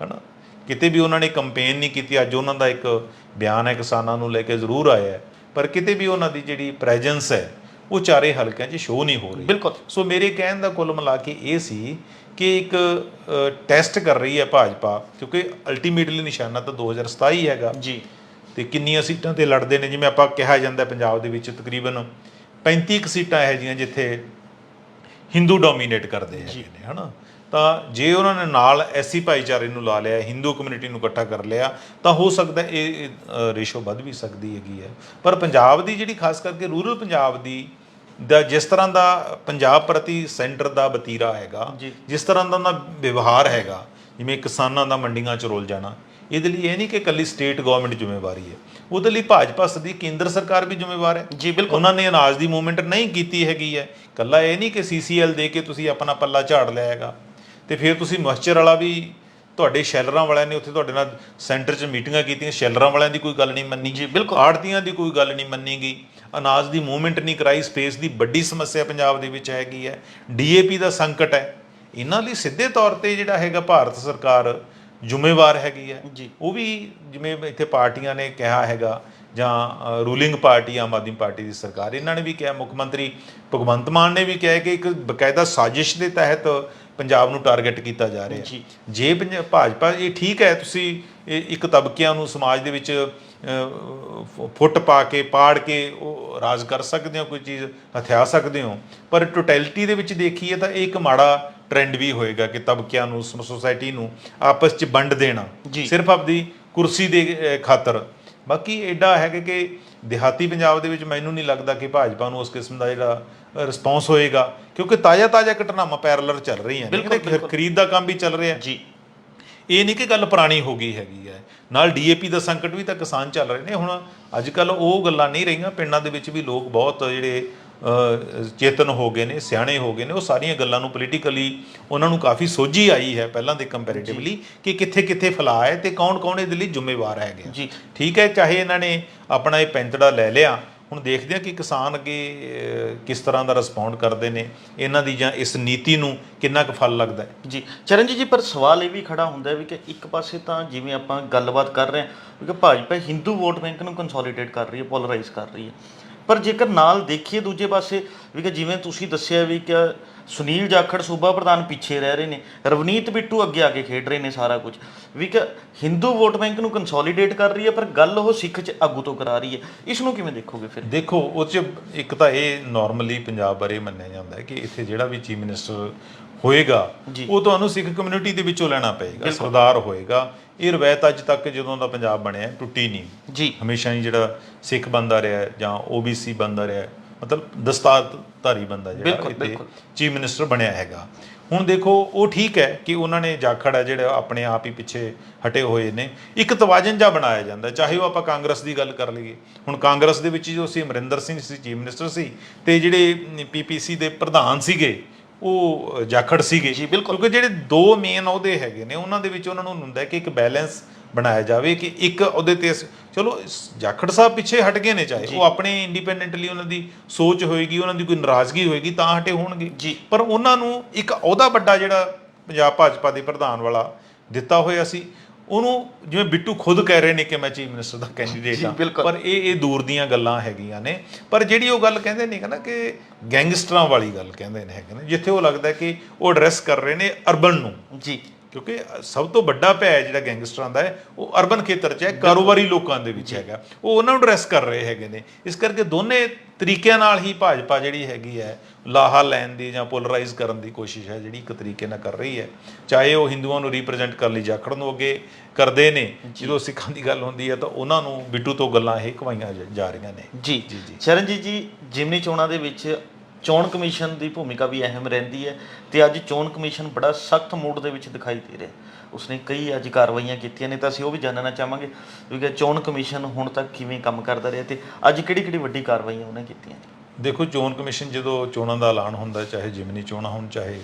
ਹਨਾ? ਕਿਤੇ ਵੀ ਉਹਨਾਂ ਨੇ ਕੰਪੇਨ ਨਹੀਂ ਕੀਤੀ ਅੱਜ ਉਹਨਾਂ ਦਾ ਇੱਕ ਬਿਆਨ ਹੈ ਕਿਸਾਨਾਂ ਨੂੰ ਲੈ ਕੇ ਜ਼ਰੂਰ ਆਇਆ ਹੈ ਪਰ ਕਿਤੇ ਵੀ ਉਹਨਾਂ ਦੀ ਜਿਹੜੀ ਪ੍ਰੈਜ਼ੈਂਸ ਹੈ ਉਹ ਚਾਰੇ ਹਲਕਿਆਂ 'ਚ ਸ਼ੋ ਨਹੀਂ ਹੋ ਰਹੀ। ਬਿਲਕੁਲ। ਸੋ ਮੇਰੇ ਕਹਿਣ ਦਾ ਕੁੱਲ ਮਿਲਾ ਕੇ ਇਹ ਸੀ ਕਿ ਇੱਕ ਟੈਸਟ ਕਰ ਰਹੀ ਹੈ ਭਾਜਪਾ ਕਿਉਂਕਿ ਅਲਟੀਮੇਟਲੀ ਨਿਸ਼ਾਨਾ ਤਾਂ 2027 ਹੈਗਾ। ਜੀ। ਤੇ ਕਿੰਨੀਆਂ ਸੀਟਾਂ ਤੇ ਲੜਦੇ ਨੇ ਜਿਵੇਂ ਆਪਾਂ ਕਿਹਾ ਜਾਂਦਾ ਪੰਜਾਬ ਦੇ ਵਿੱਚ ਤਕਰੀਬਨ 35 ਕੁ ਸੀਟਾਂ ਇਹੋ ਜਿਹੀਆਂ ਜਿੱਥੇ ਹਿੰਦੂ ਡੋਮੀਨੇਟ ਕਰਦੇ ਹੈਗੇ ਨੇ ਹਨਾ? ਤਾਂ ਜੇ ਉਹਨਾਂ ਨੇ ਨਾਲ ਐਸੀ ਭਾਈਚਾਰੇ ਨੂੰ ਲਾ ਲਿਆ ਹਿੰਦੂ ਕਮਿਊਨਿਟੀ ਨੂੰ ਇਕੱਠਾ ਕਰ ਲਿਆ ਤਾਂ ਹੋ ਸਕਦਾ ਇਹ ਰੇਸ਼ੋ ਵੱਧ ਵੀ ਸਕਦੀ ਹੈਗੀ ਹੈ। ਪਰ ਪੰਜਾਬ ਦੀ ਜਿਹੜੀ ਖਾਸ ਕਰਕੇ ਰੂਰਲ ਪੰਜਾਬ ਦੀ ਦਾ ਜਿਸ ਤਰ੍ਹਾਂ ਦਾ ਪੰਜਾਬ ਪ੍ਰਤੀ ਸੈਂਟਰ ਦਾ ਵਤੀਰਾ ਹੈਗਾ। ਜਿਸ ਤਰ੍ਹਾਂ ਦਾ ਉਹਨਾਂ ਵਿਵਹਾਰ ਹੈਗਾ ਜਿਵੇਂ ਕਿਸਾਨਾਂ ਦਾ ਮੰਡੀਆਂ 'ਚ ਰੋਲ ਜਾਣਾ ਇਹਦੇ ਲਈ ਇਹ ਨਹੀਂ ਕਿ ਇਕੱਲੀ ਸਟੇਟ ਗਵਰਨਮੈਂਟ ਜ਼ਿੰਮੇਵਾਰੀ ਹੈ। ਉਹਦੇ ਲਈ ਭਾਜਪਾ ਸਦੀ ਕੇਂਦਰ ਸਰਕਾਰ ਵੀ ਜ਼ਿੰਮੇਵਾਰ ਹੈ। ਜੀ ਬਿਲਕੁਲ। ਉਹਨਾਂ ਨੇ ਅਨਾਜ ਦੀ ਮੂਵਮੈਂਟ ਨਹੀਂ ਕੀਤੀ ਹੈਗੀ ਹੈ। ਕੱਲਾ ਇਹ ਨਹੀਂ ਕਿ ਸੀਸੀਐਲ ਦੇ ਕੇ ਤੁਸੀਂ ਆਪਣਾ ਪੱਲਾ ਝਾੜ ਲਿਆ ਹੈਗਾ। ਤੇ ਫਿਰ ਤੁਸੀਂ ਮੋਇਸਚਰ ਵਾਲਾ ਵੀ ਤੁਹਾਡੇ ਸ਼ੈਲਰਾਂ ਵਾਲਿਆਂ ਨੇ ਉੱਥੇ ਤੁਹਾਡੇ ਨਾਲ ਸੈਂਟਰ 'ਚ ਮੀਟਿੰਗਾਂ ਕੀਤੀਆਂ। ਸ਼ੈਲਰਾਂ ਵਾਲਿਆਂ ਦੀ ਕੋਈ ਗੱਲ ਨਹੀਂ ਮੰਨੀ। ਜੀ, ਬਿਲਕੁਲ। ਆੜਤੀਆਂ ਦੀ ਕੋਈ ਗੱਲ ਨਹੀਂ ਮੰਨੀ ਗਈ ਅਨਾਜ ਦੀ ਮੂਵਮੈਂਟ ਨਹੀਂ ਕਰਾਈ। ਸਪੇਸ ਦੀ ਵੱਡੀ ਸਮੱਸਿਆ ਪੰਜਾਬ ਦੇ ਵਿੱਚ ਹੈਗੀ ਹੈ। ਡੀਏਪੀ ਦਾ ਸੰਕਟ ਹੈ। ਇਹਨਾਂ ਲਈ ਸਿੱਧੇ ਤੌਰ ਤੇ ਜਿਹੜਾ ਹੈਗਾ ਭਾਰਤ ਸਰਕਾਰ ਜ਼ਿੰਮੇਵਾਰ ਹੈਗੀ ਹੈ ਜੀ। ਉਹ ਵੀ ਜਿਵੇਂ ਇੱਥੇ ਪਾਰਟੀਆਂ ਨੇ ਕਿਹਾ ਹੈਗਾ ਜਾਂ ruling party Aam Aadmi party ਦੀ ਸਰਕਾਰ ਇਹਨਾਂ ਨੇ ਵੀ ਕਿਹਾ ਮੁੱਖ ਮੰਤਰੀ ਭਗਵੰਤ ਮਾਨ ਨੇ ਵੀ ਕਿਹਾ ਕਿ ਇੱਕ ਬਕਾਇਦਾ ਸਾਜ਼ਿਸ਼ ਦੇ ਤਹਿਤ ਪੰਜਾਬ ਨੂੰ ਟਾਰਗੇਟ ਕੀਤਾ ਜਾ ਰਿਹਾ ਜੀ। ਹੈ ਜੇ ਪੰਜ- ਭਾਜਪਾ ਇਹ ਠੀਕ ਹੈ ਤੁਸੀਂ ਇਹ ਇੱਕ ਤਬਕਿਆਂ ਨੂੰ ਸਮਾਜ ਦੇ ਵਿੱਚ ਅਹ, ਫੁ- ਫੁੱਟ ਪਾ ਕੇ ਪਾੜ ਕੇ ਉਹ ਰਾਜ ਕਰ ਸਕਦੇ ਹੋ ਕੋਈ ਚੀਜ਼ ਹਥਿਆ ਸਕਦੇ ਹੋ ਪਰ ਟੋਟੈਲਿਟੀ ਦੇ ਵਿੱਚ ਦੇਖੀਏ ਤਾਂ ਇਹ ਇੱਕ ਮਾੜਾ ਟ੍ਰੈਂਡ ਵੀ ਹੋਏਗਾ ਕਿ ਤਬਕਿਆਂ ਨੂੰ ਸੋਸਾਇਟੀ ਨੂੰ ਆਪਸ 'ਚ ਵੰਡ ਦੇਣਾ। ਸਿਰਫ ਆਪਦੀ ਕੁਰਸੀ ਦੇ ਖਾਤਰ। ਬਾਕੀ ਐਡਾ ਹੈਗਾ ਕਿ ਦਿਹਾਤੀ ਪੰਜਾਬ ਦੇ ਵਿੱਚ ਮੈਨੂੰ ਨਹੀਂ ਲੱਗਦਾ ਕਿ ਭਾਜਪਾ ਨੂੰ ਉਸ ਕਿਸਮ ਦਾ ਜਿਹੜਾ ਰਿਸਪੌਂਸ ਹੋਏਗਾ। ਕਿਉਂਕਿ ਤਾਜ਼ਾ ਤਾਜ਼ਾ ਘਟਨਾਵਾਂ ਪੈਰਲਰ ਚੱਲ ਰਹੀਆਂ ਨੇ। ਖਰੀਦ ਦਾ ਕੰਮ ਵੀ ਚੱਲ ਰਿਹਾ। ਜੀ। ਇਹ ਨਹੀਂ ਕਿ ਗੱਲ ਪੁਰਾਣੀ ਹੋ ਗਈ ਹੈਗੀ ਹੈ। ਨਾਲ ਡੀਏਪੀ ਦਾ ਸੰਕਟ ਵੀ ਤਾਂ ਕਿਸਾਨ ਚੱਲ ਰਹੇ ਨੇ। ਹੁਣ ਅੱਜ ਕੱਲ ਉਹ ਗੱਲਾਂ ਨਹੀਂ ਰਹੀਆਂ। ਪਿੰਡਾਂ ਦੇ ਵਿੱਚ ਵੀ ਲੋਕ ਬਹੁਤ ਜਿਹੜੇ ਚੇਤਨ ਹੋ ਗਏ ਨੇ ਸਿਆਣੇ ਹੋ ਗਏ ਨੇ ਉਹ ਸਾਰੀਆਂ ਗੱਲਾਂ ਨੂੰ ਪੋਲੀਟੀਕਲੀ ਉਹਨਾਂ ਨੂੰ ਕਾਫੀ ਸੋਝੀ ਆਈ ਹੈ ਪਹਿਲਾਂ ਦੇ ਕੰਪੈਰੀਟਿਵਲੀ ਕਿ ਕਿੱਥੇ ਕਿੱਥੇ ਫੈਲਾ ਹੈ ਤੇ ਕੌਣ ਕੌਣ ਇਹਦੇ ਲਈ ਜ਼ਿੰਮੇਵਾਰ ਹੈਗੇ ਆ। ਜੀ। ਠੀਕ ਹੈ ਚਾਹੇ ਇਹਨਾਂ ਨੇ ਆਪਣਾ ਇਹ ਪੈਂਤੜਾ ਲੈ ਲਿਆ ਹੁਣ ਦੇਖਦੇ ਆ ਕਿ ਕਿਸਾਨ ਅੱਗੇ ਕਿਸ ਤਰ੍ਹਾਂ ਦਾ ਰਿਸਪੌਂਡ ਕਰਦੇ ਨੇ ਇਹਨਾਂ ਦੀ ਜਾਂ ਇਸ ਨੀਤੀ ਨੂੰ ਕਿੰਨਾ ਕੁ ਫਲ ਲੱਗਦਾ ਹੈ ਜੀ ਚਰਨਜੀਤ ਜੀ ਪਰ ਸਵਾਲ ਇਹ ਵੀ ਖੜਾ ਹੁੰਦਾ ਹੈ ਵੀ ਕਿ ਇੱਕ ਪਾਸੇ ਤਾਂ ਜਿਵੇਂ ਆਪਾਂ ਗੱਲਬਾਤ ਕਰ ਰਹੇ ਹਾਂ ਕਿ ਭਾਜਪਾ ਹਿੰਦੂ ਵੋਟ ਬੈਂਕ ਨੂੰ ਕੰਸੋਲੀਡੇਟ ਕਰ ਰਹੀ ਹੈ ਪੋਲਰਾਈਜ਼ ਕਰ ਰਹੀ ਹੈ ਪਰ ਜੇਕਰ ਨਾਲ ਦੇਖੀਏ ਦੂਜੇ ਪਾਸੇ ਵੀ ਕਿ ਜਿਵੇਂ ਤੁਸੀਂ ਦੱਸਿਆ ਵੀ ਕਿ ਸੁਨੀਲ ਜਾਖੜ ਸੂਬਾ ਪ੍ਰਧਾਨ ਪਿੱਛੇ ਰਹਿ ਰਹੇ ਨੇ। ਰਵਨੀਤ ਬਿੱਟੂ ਅੱਗੇ ਆ ਕੇ ਖੇਡ ਰਹੇ ਨੇ ਸਾਰਾ ਕੁਝ। ਵੀ ਕਿ ਹਿੰਦੂ ਵੋਟ ਬੈਂਕ ਨੂੰ ਕੰਸੋਲੀਡੇਟ ਕਰ ਰਹੀ ਹੈ ਪਰ ਗੱਲ ਉਹ ਸਿੱਖ ਚ ਆਗੂ ਤੋਂ ਕਰਾ ਰਹੀ ਹੈ। ਇਸ ਨੂੰ ਕਿਵੇਂ ਦੇਖੋਗੇ ਫਿਰ? ਦੇਖੋ ਉਹ ਚ ਇੱਕ ਤਾਂ ਇਹ ਨਾਰਮਲੀ ਪੰਜਾਬ ਬਾਰੇ ਮੰਨਿਆ ਜਾਂਦਾ ਹੈ ਕਿ ਇੱਥੇ ਜਿਹੜਾ ਵੀ ਚੀਫ ਮਿਨਿਸਟਰ ਹੋਏਗਾ। ਉਹ ਤੁਹਾਨੂੰ ਸਿੱਖ ਕਮਿਊਨਿਟੀ ਦੇ ਵਿੱਚੋਂ ਲੈਣਾ ਪਏਗਾ ਸਰਦਾਰ ਹੋਏਗਾ। ਇਹ ਰਵਾਇਤ ਅੱਜ ਤੱਕ ਜਦੋਂ ਦਾ ਪੰਜਾਬ ਬਣਿਆ ਟੁੱਟੀ ਨਹੀਂ। ਜੀ। ਹਮੇਸ਼ਾ ਹੀ ਜਿਹੜਾ ਸਿੱਖ ਬੰਦਾ ਰਿਹਾ ਜਾਂ ਓਬੀਸੀ ਬੰਦਾ ਰਿਹਾ ਮਤਲਬ ਦਸਤਾਰਧਾਰੀ ਬੰਦਾ ਜਿਹੜਾ ਬਿਲਕੁਲ, ਇੱਥੇ ਬਿਲਕੁਲ। ਚੀਫ ਮਿਨਿਸਟਰ ਬਣਿਆ ਹੈਗਾ ਹੁਣ ਦੇਖੋ ਉਹ ਠੀਕ ਹੈ ਕਿ ਉਹਨਾਂ ਨੇ ਜਾਖੜ ਹੈ ਜਿਹੜਾ ਆਪਣੇ ਆਪ ਹੀ ਪਿੱਛੇ ਹਟੇ ਹੋਏ ਨੇ ਇੱਕ ਤਵਾਜ਼ਨ ਜਿਹਾ ਬਣਾਇਆ ਜਾਂਦਾ ਹੈ, ਚਾਹੇ ਉਹ ਆਪਾਂ ਕਾਂਗਰਸ ਦੀ ਗੱਲ ਕਰ ਲਈਏ ਹੁਣ ਕਾਂਗਰਸ ਦੇ ਵਿੱਚ ਜੋ ਸੀ ਅਮਰਿੰਦਰ ਸਿੰਘ ਸੀ ਚੀਫ ਮਿਨਿਸਟਰ ਸੀ ਤੇ ਜਿਹੜੇ ਪੀਪੀਸੀ ਦੇ ਪ੍ਰਧਾਨ ਸੀਗੇ ਉਹ ਜਾਖੜ ਸੀਗੇ ਜੀ, ਬਿਲਕੁਲ। ਕਿਉਂਕਿ ਜਿਹੜੇ ਦੋ ਮੇਨ ਅਹੁਦੇ ਹੈਗੇ ਨੇ ਉਹਨਾਂ ਦੇ ਵਿੱਚ ਉਹਨਾਂ ਨੂੰ ਹੁੰਦਾ ਹੈ ਕਿ ਇੱਕ ਬੈਲੈਂਸ ਬਣਾਇਆ ਜਾਵੇ ਕਿ ਇੱਕ ਉਹਦੇ ਤੇ ਅਸ- ਚਲੋ ਜਾਖੜ ਸਾਹਿਬ ਪਿੱਛੇ ਹਟ ਗਏ ਨੇ ਚਾਹੇ ਉਹ ਆਪਣੇ ਇੰਡੀਪੈਂਡੈਂਟਲੀ ਉਹਨਾਂ ਦੀ ਸੋਚ ਹੋਏਗੀ ਉਹਨਾਂ ਦੀ ਕੋਈ ਨਾਰਾਜ਼ਗੀ ਹੋਏਗੀ ਤਾਂ ਹਟੇ ਹੋਣਗੇ। ਜੀ। ਪਰ ਉਹਨਾਂ ਨੂੰ ਇੱਕ ਅਹੁਦਾ ਵੱਡਾ ਜਿਹੜਾ ਪੰਜਾਬ ਭਾਜਪਾ ਦੇ ਪ੍ਰਧਾਨ ਵਾਲਾ ਦਿੱਤਾ ਹੋਇਆ ਸੀ ਉਹਨੂੰ ਜਿਵੇਂ ਬਿੱਟੂ ਖੁਦ ਕਹਿ ਰਹੇ ਨੇ ਕਿ ਮੈਂ ਚੀਫ ਮਿਨਿਸਟਰ ਦਾ ਕੈਂਡੀਡੇਟ ਜੀ, ਹਾਂ। ਬਿਲਕੁਲ। ਪਰ ਇਹ ਇਹ ਦੂਰ ਦੀਆਂ ਗੱਲਾਂ ਹੈਗੀਆਂ ਨੇ। ਪਰ ਜਿਹੜੀ ਉਹ ਗੱਲ ਕਹਿੰਦੇ ਨੇ ਨਾ ਕਿ ਗੈਂਗਸਟਰਾਂ ਵਾਲੀ ਗੱਲ ਕਹਿੰਦੇ ਨੇ ਹੈਗੇ ਨੇ ਜਿੱਥੇ ਉਹ ਲੱਗਦਾ ਕਿ ਉਹ ਐਡਰੈਸ ਕਰ ਰਹੇ ਨੇ ਅਰਬਨ ਨੂੰ। ਜੀ। ਕਿਉਂਕਿ ਸਭ ਤੋਂ ਵੱਡਾ ਭੈ ਜਿਹੜਾ ਗੈਂਗਸਟਰਾਂ ਦਾ ਹੈ ਉਹ ਅਰਬਨ ਖੇਤਰ 'ਚ ਹੈ ਕਾਰੋਬਾਰੀ ਲੋਕਾਂ ਦੇ ਵਿੱਚ ਹੈਗਾ। ਉਹ ਉਹਨਾਂ ਨੂੰ ਐਡਰੈਸ ਕਰ ਰਹੇ ਹੈਗੇ ਨੇ। ਇਸ ਕਰਕੇ ਦੋਨੇ ਤਰੀਕਿਆਂ ਨਾਲ ਹੀ ਭਾਜਪਾ ਜਿਹੜੀ ਹੈਗੀ ਹੈ ਲਾਹਾ ਲੈਣ ਦੀ ਜਾਂ ਪੋਲਰਾਈਜ਼ ਕਰਨ ਦੀ ਕੋਸ਼ਿਸ਼ ਹੈ ਜਿਹੜੀ ਇੱਕ ਤਰੀਕੇ ਨਾਲ ਕਰ ਰਹੀ ਹੈ। ਚਾਹੇ ਉਹ ਹਿੰਦੂਆਂ ਨੂੰ ਰਿਪਰੈਜ਼ੈਂਟ ਕਰਨ ਲਈ ਜਾਖੜ ਨੂੰ ਅੱਗੇ ਕਰਦੇ ਨੇ ਜਦੋਂ ਸਿੱਖਾਂ ਦੀ ਗੱਲ ਹੁੰਦੀ ਹੈ ਤਾਂ ਉਹਨਾਂ ਨੂੰ ਬਿੱਟੂ ਤੋਂ ਗੱਲਾਂ ਇਹ ਕਵਾਈਆਂ ਜਾ- ਜਾ ਰਹੀਆਂ ਨੇ। ਜੀ। ਜੀ, ਜੀ। ਚਰਨਜੀਤ ਜੀ ਜਿਮਨੀ ਚੋਣਾਂ ਦੇ ਵਿੱਚ ਚੋਣ ਕਮਿਸ਼ਨ ਦੀ ਭੂਮਿਕਾ ਵੀ ਅਹਿਮ ਰਹਿੰਦੀ ਹੈ ਤੇ ਅੱਜ ਚੋਣ ਕਮਿਸ਼ਨ ਬੜਾ ਸਖਤ ਮੂਡ ਦੇ ਵਿੱਚ ਦਿਖਾਈ ਦੇ ਰਿਹਾ ਉਸਨੇ ਕਈ ਅੱਜ ਕਾਰਵਾਈਆਂ ਕੀਤੀਆਂ ਨੇ ਤਾਂ ਅਸੀਂ ਉਹ ਵੀ ਜਾਣਨਾ ਚਾਹਾਂਗੇ ਕਿ ਚੋਣ ਕਮਿਸ਼ਨ ਹੁਣ ਤੱਕ ਕਿਵੇਂ ਕੰਮ ਕਰਦਾ ਰਿਹਾ ਤੇ ਅੱਜ ਕਿਹੜੀ ਕਿਹੜੀ ਵੱਡੀ ਕਾਰਵਾਈਆਂ ਉਹਨੇ ਕੀਤੀਆਂ ਦੇਖੋ ਚੋਣ ਕਮਿਸ਼ਨ ਜਦੋਂ ਚੋਣਾਂ ਦਾ ਐਲਾਨ ਹੁੰਦਾ ਚਾਹੇ ਜਿਮਨੀ ਚੋਣਾਂ ਹੋਣ ਚਾਹੇ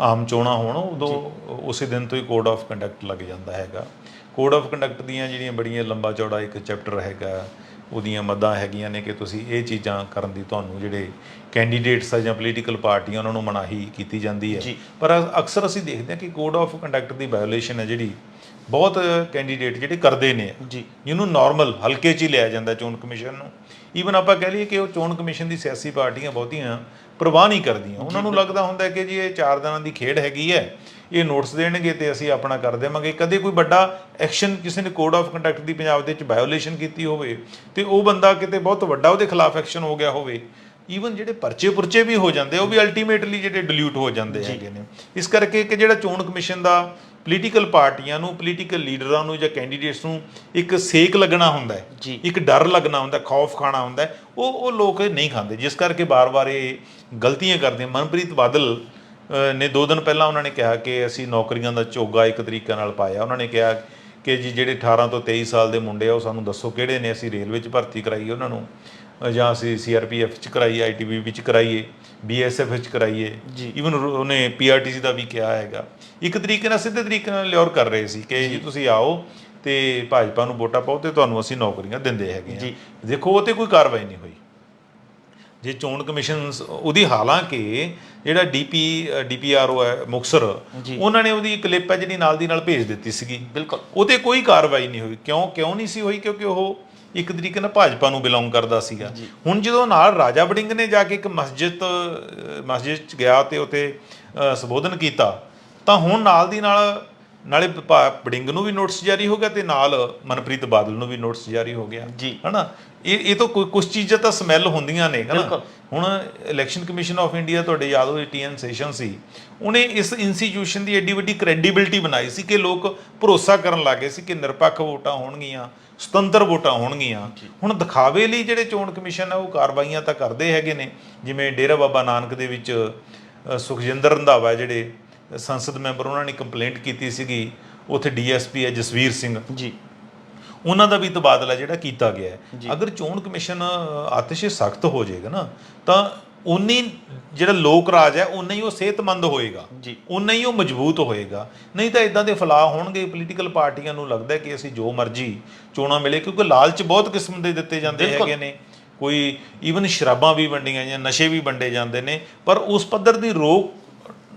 ਆਮ ਚੋਣਾਂ ਹੋਣ ਉਦੋਂ ਉਸੇ ਦਿਨ ਤੋਂ ਹੀ ਕੋਡ ਆਫ ਕੰਡਕਟ ਲੱਗ ਜਾਂਦਾ ਹੈਗਾ। ਕੋਡ ਆਫ ਕੰਡਕਟ ਦੀਆਂ ਜਿਹੜੀਆਂ ਬੜੀਆਂ ਲੰਬਾ ਚੌੜਾ ਇੱਕ ਚੈਪਟਰ ਹੈਗਾ ਉਹਦੀਆਂ ਮੱਦਾਂ ਹੈਗੀਆਂ ਨੇ ਕਿ ਤੁਸੀਂ ਇਹ ਚੀਜ਼ਾਂ ਕਰਨ ਦੀ ਤੁਹਾਨੂੰ ਜਿਹੜੇ ਕੈਂਡੀਡੇਟਸ ਆ ਜਾਂ ਪੋਲੀਟੀਕਲ ਪਾਰਟੀਆਂ ਉਹਨਾਂ ਨੂੰ ਮਨਾਹੀ ਕੀਤੀ ਜਾਂਦੀ ਹੈ। ਪਰ ਅਕਸਰ ਅਸੀਂ ਦੇਖਦੇ ਹਾਂ ਕਿ ਕੋਡ ਆਫ ਕੰਡਕਟ ਦੀ ਵਾਇਓਲੇਸ਼ਨ ਹੈ ਜਿਹੜੀ ਬਹੁਤ ਕੈਂਡੀਡੇਟ ਜਿਹੜੇ ਕਰਦੇ ਨੇ। ਜੀ। ਜਿਹਨੂੰ ਨਾਰਮਲ ਹਲਕੇ 'ਚ ਹੀ ਲਿਆ ਜਾਂਦਾ ਚੋਣ ਕਮਿਸ਼ਨ ਨੂੰ। ਈਵਨ ਆਪਾਂ ਕਹਿ ਲਈਏ ਕਿ ਉਹ ਚੋਣ ਕਮਿਸ਼ਨ ਦੀ ਸਿਆਸੀ ਪਾਰਟੀਆਂ ਬਹੁਤੀਆਂ ਪ੍ਰਵਾਹ ਨਹੀਂ ਕਰਦੀਆਂ। ਉਹਨਾਂ ਨੂੰ ਲੱਗਦਾ ਹੁੰਦਾ ਕਿ ਜੀ ਇਹ ਚਾਰ ਦਿਨਾਂ ਦੀ ਖੇਡ ਹੈਗੀ ਹੈ। ਇਹ ਨੋਟਿਸ ਦੇਣਗੇ ਤੇ ਅਸੀਂ ਆਪਣਾ ਕਰ ਦੇਵਾਂਗੇ ਕਦੇ ਕੋਈ ਵੱਡਾ ਐਕਸ਼ਨ ਕਿਸੇ ਨੇ ਕੋਡ ਆਫ ਕੰਡਕਟ ਦੀ ਪੰਜਾਬ ਦੇ ਵਿੱਚ ਵਾਇਓਲੇਸ਼ਨ ਕੀਤੀ ਹੋਵੇ ਤੇ ਉਹ ਬੰਦਾ ਕਿਤੇ ਬਹੁਤ ਵੱਡਾ ਉਹਦੇ ਖਿਲਾਫ ਐਕਸ਼ਨ ਹੋ ਗਿਆ ਹੋਵੇ ਈਵਨ ਜਿਹੜੇ ਪਰਚੇ ਪੁਰਚੇ ਵੀ ਹੋ ਜਾਂਦੇ ਆ, ਉਹ ਵੀ ਅਲਟੀਮੇਟਲੀ ਜਿਹੜੇ ਡਿਲੀਟ ਹੋ ਜਾਂਦੇ ਹੈਗੇ ਨੇ ਇਸ ਕਰਕੇ ਕਿ ਜਿਹੜਾ ਚੋਣ ਕਮਿਸ਼ਨ ਦਾ ਪੋਲੀਟੀਕਲ ਪਾਰਟੀਆਂ ਨੂੰ ਪੋਲੀਟੀਕਲ ਲੀਡਰਾਂ ਨੂੰ ਜਾਂ ਕੈਂਡੀਡੇਟਸ ਨੂੰ ਇੱਕ ਸੇਕ ਲੱਗਣਾ ਹੁੰਦਾ ਹੈ। ਇੱਕ ਡਰ ਲੱਗਣਾ ਹੁੰਦਾ ਖੌਫ ਖਾਣਾ ਹੁੰਦਾ ਉਹ ਉਹ ਲੋਕ ਨਹੀਂ ਖਾਂਦੇ ਜਿਸ ਕਰਕੇ ਬਾਰ-ਬਾਰ ਇਹ ਗਲਤੀਆਂ ਕਰਦੇ। ਮਨਪ੍ਰੀਤ ਬਾਦਲ ਨੇ ਦੋ ਦਿਨ ਪਹਿਲਾਂ ਉਹਨਾਂ ਨੇ ਕਿਹਾ ਕਿ ਅਸੀਂ ਨੌਕਰੀਆਂ ਦਾ ਝੋਗਾ ਇੱਕ ਤਰੀਕੇ ਨਾਲ ਪਾਇਆ। ਉਹਨਾਂ ਨੇ ਕਿਹਾ ਕਿ ਜੀ ਜਿਹੜੇ 18 ਤੋਂ 23 ਸਾਲ ਦੇ ਮੁੰਡੇ ਆ ਉਹ ਸਾਨੂੰ ਦੱਸੋ ਕਿਹੜੇ ਨੇ ਅਸੀਂ ਰੇਲਵੇ 'ਚ ਭਰਤੀ ਕਰਾਈਏ ਉਹਨਾਂ ਨੂੰ ਜਾਂ ਅਸੀਂ ਸੀਆਰਪੀਐਫ 'ਚ ਕਰਾਈਏ ਆਈਟੀਬੀਪੀ 'ਚ ਕਰਾਈਏ ਬੀਐਸਐਫ 'ਚ ਕਰਾਈਏ। ਜੀ। ਈਵਨ ਉਹਨੇ ਪੀਆਰਟੀਸੀ ਦਾ ਵੀ ਕਿਹਾ ਹੈਗਾ। ਇੱਕ ਤਰੀਕੇ ਨਾਲ ਸਿੱਧੇ ਤਰੀਕੇ ਨਾਲ ਲਿਓਰ ਕਰ ਰਹੇ ਸੀ ਕਿ ਜੀ ਤੁਸੀਂ ਆਓ ਤੇ ਭਾਜਪਾ ਨੂੰ ਵੋਟਾਂ ਪਾਓ ਤੇ ਤੁਹਾਨੂੰ ਅਸੀਂ ਨੌਕਰੀਆਂ ਦਿੰਦੇ ਹੈਗੇ ਜੀ। ਆ ਦੇਖੋ ਉਹ ਤੇ ਕੋਈ ਕਾਰਵਾਈ ਨਹੀਂ ਹੋਈ। ਜੇ ਚੋਣ ਕਮਿਸ਼ਨ ਉਹਦੀ ਹਾਲਾਂਕਿ ਜਿਹੜਾ ਡੀਪੀ ਡੀਪੀਆਰਓ ਹੈ ਮੁਕਸਰ। ਉਹਨਾਂ ਨੇ ਉਹਦੀ ਕਲਿੱਪ ਹੈ ਜਿਹੜੀ ਨਾਲ ਦੀ ਨਾਲ ਭੇਜ ਦਿੱਤੀ ਸੀਗੀ। ਬਿਲਕੁਲ। ਉਹਤੇ ਕੋਈ ਕਾਰਵਾਈ ਨਹੀਂ ਹੋਈ। ਕਿਉਂ ਕਿਉਂ ਨਹੀਂ ਸੀ ਹੋਈ? ਕਿਉਂਕਿ ਉਹ ਇੱਕ ਤਰੀਕੇ ਨਾਲ ਭਾਜਪਾ ਨੂੰ ਬਿਲੋਂਗ ਕਰਦਾ ਸੀਗਾ। ਹੁਣ ਜਦੋਂ ਨਾਲ ਰਾਜਾ ਵੜਿੰਗ ਨੇ ਜਾ ਕੇ ਇੱਕ ਮਸਜਿਦ ਮਸਜਿਦ ਚ ਗਿਆ ਤੇ ਅ, ਸੰਬੋਧਨ ਕੀਤਾ ਤਾਂ ਹੁਣ ਨਾਲ ਦੀ ਨਾਲ ਨਾਲੇ ਵੜਿੰਗ ਨੂੰ ਵੀ ਨੋਟਿਸ ਜਾਰੀ ਹੋ ਗਿਆ ਤੇ ਨਾਲ ਮਨਪ੍ਰੀਤ ਬਾਦਲ ਨੂੰ ਵੀ ਨੋਟਿਸ ਜਾਰੀ ਹੋ ਗਿਆ। ਜੀ। ਹਨਾ? ਇਹ ਇਹ ਤਾਂ ਕੁਝ ਕੁਝ ਚੀਜ਼ਾਂ ਤਾਂ ਸਮੈਲ ਹੁੰਦੀਆਂ ਨੇ ਹਨਾ। ਹੁਣ ਇਲੈਕਸ਼ਨ ਕਮਿਸ਼ਨ ਆਫ ਇੰਡੀਆ ਤੁਹਾਡੇ ਯਾਦ ਹੋਏ ਟੀਐਨ ਸੈਸ਼ਨ ਸੀ ਉਹਨੇ ਇਸ ਇੰਸਟੀਟਿਊਸ਼ਨ ਦੀ ਐਡੀ ਵੱਡੀ ਕ੍ਰੈਡੀਬਿਲਟੀ ਬਣਾਈ ਸੀ ਕਿ ਲੋਕ ਭਰੋਸਾ ਕਰਨ ਲੱਗੇ ਸੀ ਕਿ ਨਿਰਪੱਖ ਵੋਟਾਂ ਹੋਣਗੀਆਂ ਸੁਤੰਤਰ ਵੋਟਾਂ ਹੋਣਗੀਆਂ। ਹੁਣ ਦਿਖਾਵੇ ਲਈ ਜਿਹੜੇ ਚੋਣ ਕਮਿਸ਼ਨ ਆ ਉਹ ਕਾਰਵਾਈਆਂ ਤਾਂ ਕਰਦੇ ਹੈਗੇ ਨੇ ਜਿਵੇਂ ਡੇਰਾ ਬਾਬਾ ਨਾਨਕ ਦੇ ਵਿੱਚ ਸੁਖਜਿੰਦਰ ਰੰਧਾਵਾ ਜਿਹੜੇ ਸੰਸਦ ਮੈਂਬਰ ਉਹਨਾਂ ਨੇ ਕੰਪਲੇਂਟ ਕੀਤੀ ਸੀਗੀ ਉੱਥੇ ਡੀਐਸਪੀ ਹੈ ਜਸਵੀਰ ਸਿੰਘ। ਜੀ। ਉਹਨਾਂ ਦਾ ਵੀ ਤਬਾਦਲਾ ਜਿਹੜਾ ਕੀਤਾ ਗਿਆ ਹੈ। ਅਗਰ ਚੋਣ ਕਮਿਸ਼ਨ ਆਤਿਸ਼ੇ ਸਖਤ ਹੋ ਜਾਏਗਾ ਨਾ ਤਾਂ ਉਨੀ ਜਿਹੜਾ ਲੋਕ ਰਾਜ ਹੈ ਉਨਾ ਹੀ ਉਹ ਸਿਹਤਮੰਦ ਹੋਏਗਾ। ਉਨਾ ਹੀ ਉਹ ਮਜ਼ਬੂਤ ਹੋਏਗਾ। ਨਹੀਂ ਤਾਂ ਇਦਾਂ ਦੇ ਫਲਾਹ ਹੋਣਗੇ ਪੋਲੀਟੀਕਲ ਪਾਰਟੀਆਂ ਨੂੰ ਲੱਗਦਾ ਕਿ ਅਸੀਂ ਜੋ ਮਰਜ਼ੀ ਚੋਣਾਂ ਮਿਲੇ ਕਿਉਂਕਿ ਲਾਲਚ ਬਹੁਤ ਕਿਸਮ ਦੇ ਦਿੱਤੇ ਜਾਂਦੇ। ਹੈਗੇ ਨੇ। ਕੋਈ ਈਵਨ ਸ਼ਰਾਬਾਂ ਵੀ ਵੰਡੀਆਂ ਜਾਂ ਨਸ਼ੇ ਵੀ ਵੰਡੇ ਜਾਂਦੇ ਨੇ ਪਰ ਉਸ ਪੱਧਰ ਦੀ ਰੋਕ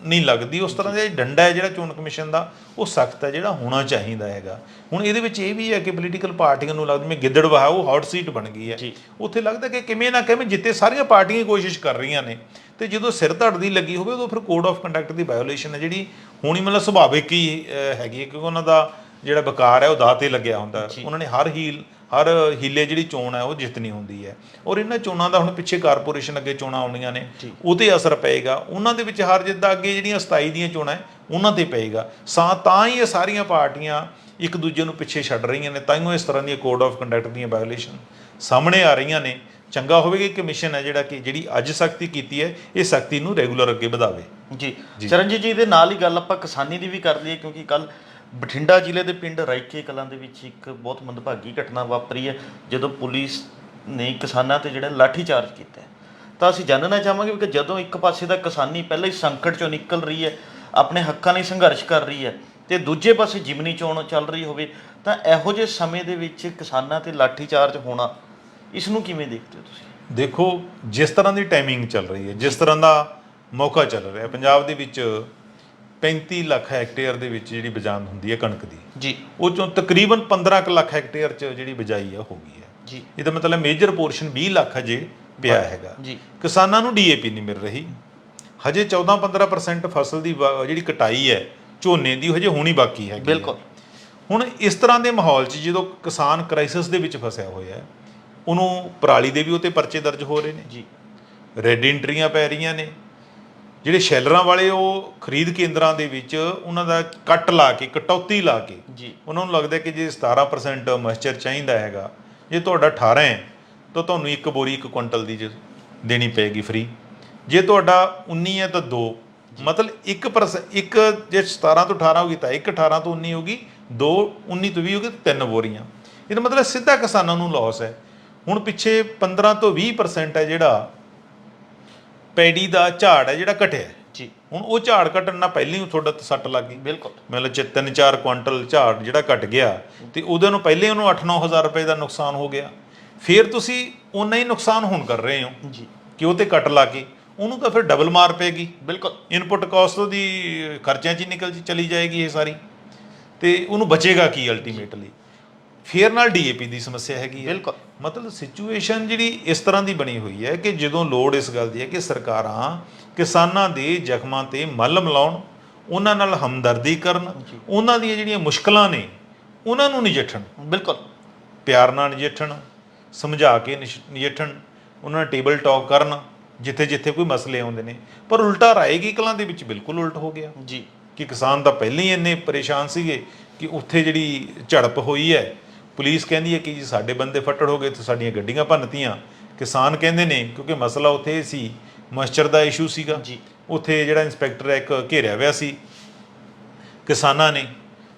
ਨਹੀਂ ਲੱਗਦੀ ਉਸ ਤਰ੍ਹਾਂ ਦਾ ਡੰਡਾ ਹੈ ਜਿਹੜਾ ਚੋਣ ਕਮਿਸ਼ਨ ਦਾ ਉਹ ਸਖਤ ਹੈ ਜਿਹੜਾ ਹੋਣਾ ਚਾਹੀਦਾ ਹੈਗਾ ਹੁਣ ਇਹਦੇ ਵਿੱਚ ਇਹ ਵੀ ਹੈ ਕਿ ਪੋਲੀਟੀਕਲ ਪਾਰਟੀਆਂ ਨੂੰ ਲੱਗਦਾ ਮੈਂ ਗਿੱਦੜਵਾਹਾ ਉਹ ਹੌਟ ਸੀਟ ਬਣ ਗਈ ਹੈ। ਉੱਥੇ ਲੱਗਦਾ ਕਿ ਕਿਵੇਂ ਨਾ ਕਿਵੇਂ ਜਿੱਤੇ ਸਾਰੀਆਂ ਪਾਰਟੀਆਂ ਕੋਸ਼ਿਸ਼ ਕਰ ਰਹੀਆਂ ਨੇ ਤੇ ਜਦੋਂ ਸਿਰ ਧੜ ਦੀ ਲੱਗੀ ਹੋਵੇ ਉਦੋਂ ਫਿਰ ਕੋਡ ਆਫ ਕੰਡਕਟ ਦੀ ਵਾਇਓਲੇਸ਼ਨ ਹੈ ਜਿਹੜੀ ਹੋਣੀ ਮਤਲਬ ਸੁਭਾਵਿਕ ਹੀ ਹੈਗੀ ਹੈ ਕਿਉਂਕਿ ਉਹਨਾਂ ਦਾ ਜਿਹੜਾ ਵਕਾਰ ਹੈ ਉਹ ਦਾਅ ਤੇ ਲੱਗਿਆ ਹੁੰਦਾ। ਉਹਨਾਂ ਨੇ ਹਰ ਹੀਲ ਹਰ ਹੀਲੇ ਜਿਹੜੀ ਚੋਣ ਹੈ ਉਹ ਜਿੱਤਣੀ ਹੁੰਦੀ ਹੈ। ਔਰ ਇਹਨਾਂ ਚੋਣਾਂ ਦਾ ਹੁਣ ਪਿੱਛੇ ਕਾਰਪੋਰੇਸ਼ਨ ਅੱਗੇ ਚੋਣਾਂ ਆਉਣੀਆਂ ਨੇ ਉਹਤੇ ਅਸਰ ਪਏਗਾ। ਉਹਨਾਂ ਦੇ ਵਿੱਚ ਹਾਰ ਜਿੱਤ ਦਾ ਅੱਗੇ ਜਿਹੜੀਆਂ 27 ਦੀਆਂ ਚੋਣਾਂ ਹੈ ਉਹਨਾਂ ਤੇ ਪਏਗਾ। ਸਾ ਤਾਂ ਹੀ ਇਹ ਸਾਰੀਆਂ ਪਾਰਟੀਆਂ ਇੱਕ ਦੂਜੇ ਨੂੰ ਪਿੱਛੇ ਛੱਡ ਰਹੀਆਂ ਨੇ ਤਾਂ ਹੀ ਉਹ ਇਸ ਤਰ੍ਹਾਂ ਦੀਆਂ ਕੋਡ ਆਫ ਕੰਡਕਟ ਦੀਆਂ ਵਾਇਓਲੇਸ਼ਨ ਸਾਹਮਣੇ ਆ ਰਹੀਆਂ ਨੇ। ਚੰਗਾ ਹੋਵੇਗਾ ਕਿ ਕਮਿਸ਼ਨ ਹੈ ਜਿਹੜਾ ਕਿ ਜਿਹੜੀ ਅੱਜ ਸਖਤੀ ਕੀਤੀ ਹੈ ਇਹ ਸਖਤੀ ਨੂੰ ਰੈਗੂਲਰ ਅੱਗੇ ਵਧਾਵੇ। ਜੀ। ਚਰਨਜੀਤ ਜੀ ਦੇ ਨਾਲ ਹੀ ਗੱਲ ਆਪਾਂ ਕਿਸਾਨੀ ਦੀ ਵੀ ਕਰ ਲਈਏ ਕਿਉਂਕਿ ਕੱਲ ਬਠਿੰਡਾ ਜ਼ਿਲ੍ਹੇ ਦੇ ਪਿੰਡ ਰਾਈਕੇ ਕਲਾਂ ਦੇ ਵਿੱਚ ਇੱਕ ਬਹੁਤ ਮੰਦਭਾਗੀ ਘਟਨਾ ਵਾਪਰੀ ਹੈ, ਜਦੋਂ ਪੁਲਿਸ ਨੇ ਕਿਸਾਨਾਂ ਤੇ ਜਿਹੜਾ ਲਾਠੀ ਚਾਰਜ ਕੀਤਾ ਤਾਂ ਅਸੀਂ ਜਾਣਨਾ ਚਾਹਾਂਗੇ ਕਿ ਜਦੋਂ ਇੱਕ ਪਾਸੇ ਦਾ ਕਿਸਾਨੀ ਪਹਿਲਾਂ ਹੀ ਸੰਕਟ ਚੋਂ ਨਿਕਲ ਰਹੀ ਹੈ, ਆਪਣੇ ਹੱਕਾਂ ਲਈ ਸੰਘਰਸ਼ ਕਰ ਰਹੀ ਹੈ ਤੇ ਦੂਜੇ ਪਾਸੇ ਜਿਮਨੀ ਚੋਣ ਚੱਲ ਰਹੀ ਹੋਵੇ, ਤਾਂ ਇਹੋ ਜਿਹੇ ਸਮੇਂ ਦੇ ਵਿੱਚ ਕਿਸਾਨਾਂ ਤੇ ਲਾਠੀ ਚਾਰਜ ਹੋਣਾ, ਇਸ ਨੂੰ ਕਿਵੇਂ ਦੇਖਦੇ ਹੋ ਤੁਸੀਂ? ਦੇਖੋ, ਜਿਸ ਤਰ੍ਹਾਂ ਦੀ ਟਾਈਮਿੰਗ ਚੱਲ ਰਹੀ ਹੈ, ਜਿਸ ਤਰ੍ਹਾਂ ਦਾ ਮੌਕਾ ਚੱਲ ਰਿਹਾ ਪੰਜਾਬ ਦੇ ਵਿੱਚ 35 ਲੱਖ ਹੈਕਟੇਅਰ ਦੇ ਵਿੱਚ ਜਿਹੜੀ ਬਜਾਨ ਹੁੰਦੀ ਹੈ ਕਣਕ ਦੀ। ਜੀ। ਉਹ ਚੋਂ ਤਕਰੀਬਨ 15 ਕੁ ਲੱਖ ਹੈਕਟੇਅਰ ਚ ਜਿਹੜੀ ਬਿਜਾਈ ਆ ਹੋ ਗਈ ਹੈ। ਜੀ। ਇਹਦਾ ਮਤਲਬ ਮੇਜਰ ਪੋਰਸ਼ਨ 20 ਲੱਖ ਹਜੇ ਪਿਆ ਹੈਗਾ। ਜੀ। ਕਿਸਾਨਾਂ ਨੂੰ ਡੀਏਪੀ ਨਹੀਂ ਮਿਲ ਰਹੀ। ਹਜੇ 14-15% ਫਸਲ ਦੀ ਜਿਹੜੀ ਕਟਾਈ ਹੈ ਝੋਨੇ ਦੀ ਹਜੇ ਹੋਣੀ ਬਾਕੀ ਹੈਗੀ ਹੈ। ਬਿਲਕੁਲ। ਹੁਣ ਇਸ ਤਰ੍ਹਾਂ ਦੇ ਮਾਹੌਲ 'ਚ ਜਦੋਂ ਕਿਸਾਨ ਕ੍ਰਾਈਸਿਸ ਦੇ ਵਿੱਚ ਫਸਿਆ ਹੋਇਆ ਹੈ ਉਹਨੂੰ ਪਰਾਲੀ ਦੇ ਵੀ ਉਤੇ ਪਰਚੇ ਦਰਜ ਹੋ ਰਹੇ ਨੇ। ਜੀ। ਰੈੱਡ ਐਂਟਰੀਆਂ ਪੈ ਰਹੀਆਂ ਨੇ। ਜਿਹੜੇ ਸ਼ੈਲਰਾਂ ਵਾਲੇ ਉਹ ਖਰੀਦ ਕੇਂਦਰਾਂ ਦੇ ਵਿੱਚ ਉਹਨਾਂ ਦਾ ਕੱਟ ਲਾ ਕੇ ਕਟੌਤੀ ਲਾ ਕੇ ਜੀ। ਉਹਨਾਂ ਨੂੰ ਲੱਗਦਾ ਕਿ ਜੇ 17% ਮੋਇਸਚਰ ਚਾਹੀਦਾ ਹੈਗਾ ਜੇ ਤੁਹਾਡਾ 18 ਹੈ ਤਾਂ ਤੁਹਾਨੂੰ ਇੱਕ ਬੋਰੀ ਇੱਕ ਕੁਇੰਟਲ ਦੀ ਜ- ਦੇਣੀ ਪਏਗੀ ਫ੍ਰੀ ਜੇ ਤੁਹਾਡਾ 19 ਹੈ ਤਾਂ 2 ਮਤਲਬ 1% ਇੱਕ ਜੇ 17 ਤੋਂ 18 ਹੋਗੀ ਤਾਂ 1 18 ਤੋਂ 19 ਹੋਗੀ 2 19 ਤੋਂ 20 ਹੋਗੀ ਤਾਂ ਤਿੰਨ ਬੋਰੀਆਂ। ਇਹਦਾ ਮਤਲਬ ਸਿੱਧਾ ਕਿਸਾਨਾਂ ਨੂੰ ਲਾਸ ਹੈ। ਹੁਣ ਪਿੱਛੇ 15 ਤੋਂ 20% ਹੈ ਜਿਹੜਾ ਪੈਡੀ ਦਾ ਝਾੜ ਹੈ ਜਿਹੜਾ ਘਟਿਆ। ਜੀ। ਹੁਣ ਉਹ ਝਾੜ ਘਟਣ ਨਾਲ ਪਹਿਲਾਂ ਹੀ ਤੁਹਾਡਾ ਸੱਟ ਲੱਗ ਗਈ। ਬਿਲਕੁਲ। ਮਤਲਬ ਚ 3-4 ਕੁਇੰਟਲ ਝਾੜ ਜਿਹੜਾ ਘਟ ਗਿਆ ਤੇ ਉਹਦੇ ਨੂੰ ਪਹਿਲੇ ਉਹਨੂੰ 8-9000 ਰੁਪਏ ਦਾ ਨੁਕਸਾਨ ਹੋ ਗਿਆ। ਫਿਰ ਤੁਸੀਂ ਉਨਾ ਹੀ ਨੁਕਸਾਨ ਹੁਣ ਕਰ ਰਹੇ ਹੋ। ਜੀ। ਕਿ ਉਹ ਤੇ ਕੱਟ ਲਾ ਕੇ ਉਹਨੂੰ ਤਾਂ ਫਿਰ ਡਬਲ ਮਾਰ ਪੈਗੀ ਬਿਲਕੁਲ। ਇਨਪੁਟ ਕਾਸਟ ਉਹਦੀ ਖਰਚਿਆਂ 'ਚ ਹੀ ਨਿਕਲ ਚਲੀ ਜਾਏਗੀ ਇਹ ਸਾਰੀ। ਤੇ ਉਹਨੂੰ ਬਚੇਗਾ ਕੀ ਅਲਟੀਮੇਟਲੀ ਫੇਰ ਨਾਲ ਡੀਏਪੀ ਦੀ ਸਮੱਸਿਆ ਹੈਗੀ ਹੈ। ਬਿਲਕੁਲ। ਮਤਲਬ ਸਿਚੁਏਸ਼ਨ ਜਿਹੜੀ ਇਸ ਤਰ੍ਹਾਂ ਦੀ ਬਣੀ ਹੋਈ ਹੈ ਕਿ ਜਦੋਂ ਲੋੜ ਇਸ ਗੱਲ ਦੀ ਹੈ ਕਿ ਸਰਕਾਰਾਂ ਕਿਸਾਨਾਂ ਦੇ ਜ਼ਖਮਾਂ ਤੇ ਮੱਲ ਮਿਲਾਉਣ ਉਹਨਾਂ ਨਾਲ ਹਮਦਰਦੀ ਕਰਨ ਉਹਨਾਂ ਦੀਆਂ ਜਿਹੜੀਆਂ ਮੁਸ਼ਕਲਾਂ ਨੇ ਉਹਨਾਂ ਨੂੰ ਨਜਿੱਠਣ। ਬਿਲਕੁਲ। ਪਿਆਰ ਨਾਲ ਨਜਿੱਠਣ ਸਮਝਾ ਕੇ ਨਜਿੱਠਣ ਉਹਨਾਂ ਨਾਲ ਟੇਬਲ ਟਾਕ ਕਰਨ ਜਿੱਥੇ ਜਿੱਥੇ ਕੋਈ ਮਸਲੇ ਆਉਂਦੇ ਨੇ। ਪਰ ਉਲਟਾ ਰਾਏਗੀ ਕਲਾਂ ਦੇ ਵਿੱਚ ਬਿਲਕੁਲ ਉਲਟ ਹੋ ਗਿਆ। ਜੀ। ਕਿ ਕਿਸਾਨ ਤਾਂ ਪਹਿਲਾਂ ਹੀ ਇੰਨੇ ਪਰੇਸ਼ਾਨ ਸੀਗੇ ਕਿ ਉੱਥੇ ਜਿਹੜੀ ਝੜਪ ਹੋਈ ਹੈ ਪੁਲਿਸ ਕਹਿੰਦੀ ਹੈ ਕਿ ਜੀ ਸਾਡੇ ਬੰਦੇ ਫੱਟੜ ਹੋ ਗਏ ਤੇ ਸਾਡੀਆਂ ਗੱਡੀਆਂ ਭੰਨਤੀਆਂ। ਕਿਸਾਨ ਕਹਿੰਦੇ ਨੇ ਕਿਉਂਕਿ ਮਸਲਾ ਉੱਥੇ ਇਹ ਸੀ ਮੋਇਸਚਰ ਦਾ ਇਸ਼ੂ ਸੀਗਾ। ਜੀ। ਉੱਥੇ ਜਿਹੜਾ ਇੰਸਪੈਕਟਰ ਹੈ ਇੱਕ ਘੇਰਿਆ ਹੋਇਆ ਸੀ ਕਿਸਾਨਾਂ ਨੇ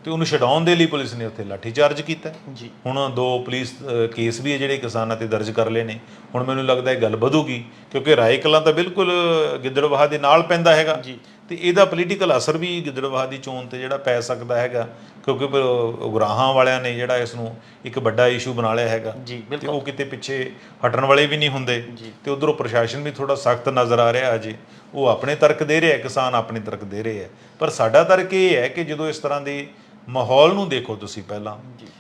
ਤੇ ਉਹਨੂੰ ਛਡਾਉਣ ਦੇ ਲਈ ਪੁਲਿਸ ਨੇ ਉੱਥੇ ਲਾਠੀ ਚਾਰਜ ਕੀਤਾ। ਜੀ। ਹੁਣ ਦੋ ਪੁਲਿਸ ਕੇਸ ਵੀ ਹੈ ਜਿਹੜੇ ਕਿਸਾਨਾਂ ਤੇ ਦਰਜ ਕਰ ਲਏ ਨੇ। ਹੁਣ ਮੈਨੂੰ ਲੱਗਦਾ ਇਹ ਗੱਲ ਵਧੂਗੀ ਕਿਉਂਕਿ ਰਾਏ ਕਲਾਂ ਤਾਂ ਬਿਲਕੁਲ ਗਿੱਦੜਵਾਹਾ ਦੇ ਨਾਲ ਪੈਂਦਾ ਹੈਗਾ। ਜੀ। ਤੇ ਇਹਦਾ ਪੋਲੀਟੀਕਲ ਅਸਰ ਵੀ ਗਿੱਦੜਬਾਹਾ ਦੀ ਚੋਣ ਤੇ ਜਿਹੜਾ ਪੈ ਸਕਦਾ ਹੈਗਾ ਕਿਉਂਕਿ ਉਗਰਾਹਾਂ ਵਾਲਿਆਂ ਨੇ ਜਿਹੜਾ ਇਸ ਨੂੰ ਇੱਕ ਵੱਡਾ ਇਸ਼ੂ ਬਣਾ ਲਿਆ ਹੈਗਾ। ਤੇ ਉਹ ਕਿਤੇ ਪਿੱਛੇ ਹਟਣ ਵਾਲੇ ਵੀ ਨਹੀਂ ਹੁੰਦੇ। ਤੇ ਉਧਰੋਂ ਪ੍ਰਸ਼ਾਸਨ ਵੀ ਥੋੜਾ ਸਖਤ ਨਜ਼ਰ ਆ ਰਿਹਾ ਅਜੇ। ਉਹ ਆਪਣੇ ਤਰਕ ਦੇ ਰਿਹਾ ਕਿਸਾਨ ਆਪਣੇ ਤਰਕ ਦੇ ਰਹੇ ਹੈ ਪਰ ਸਾਡਾ ਤਰਕ ਇਹ ਹੈ ਕਿ ਜਦੋਂ ਇਸ ਤਰ੍ਹਾਂ ਦੇ ਮਾਹੌਲ ਨੂੰ ਦੇਖੋ ਤੁਸੀਂ ਪਹਿਲਾਂ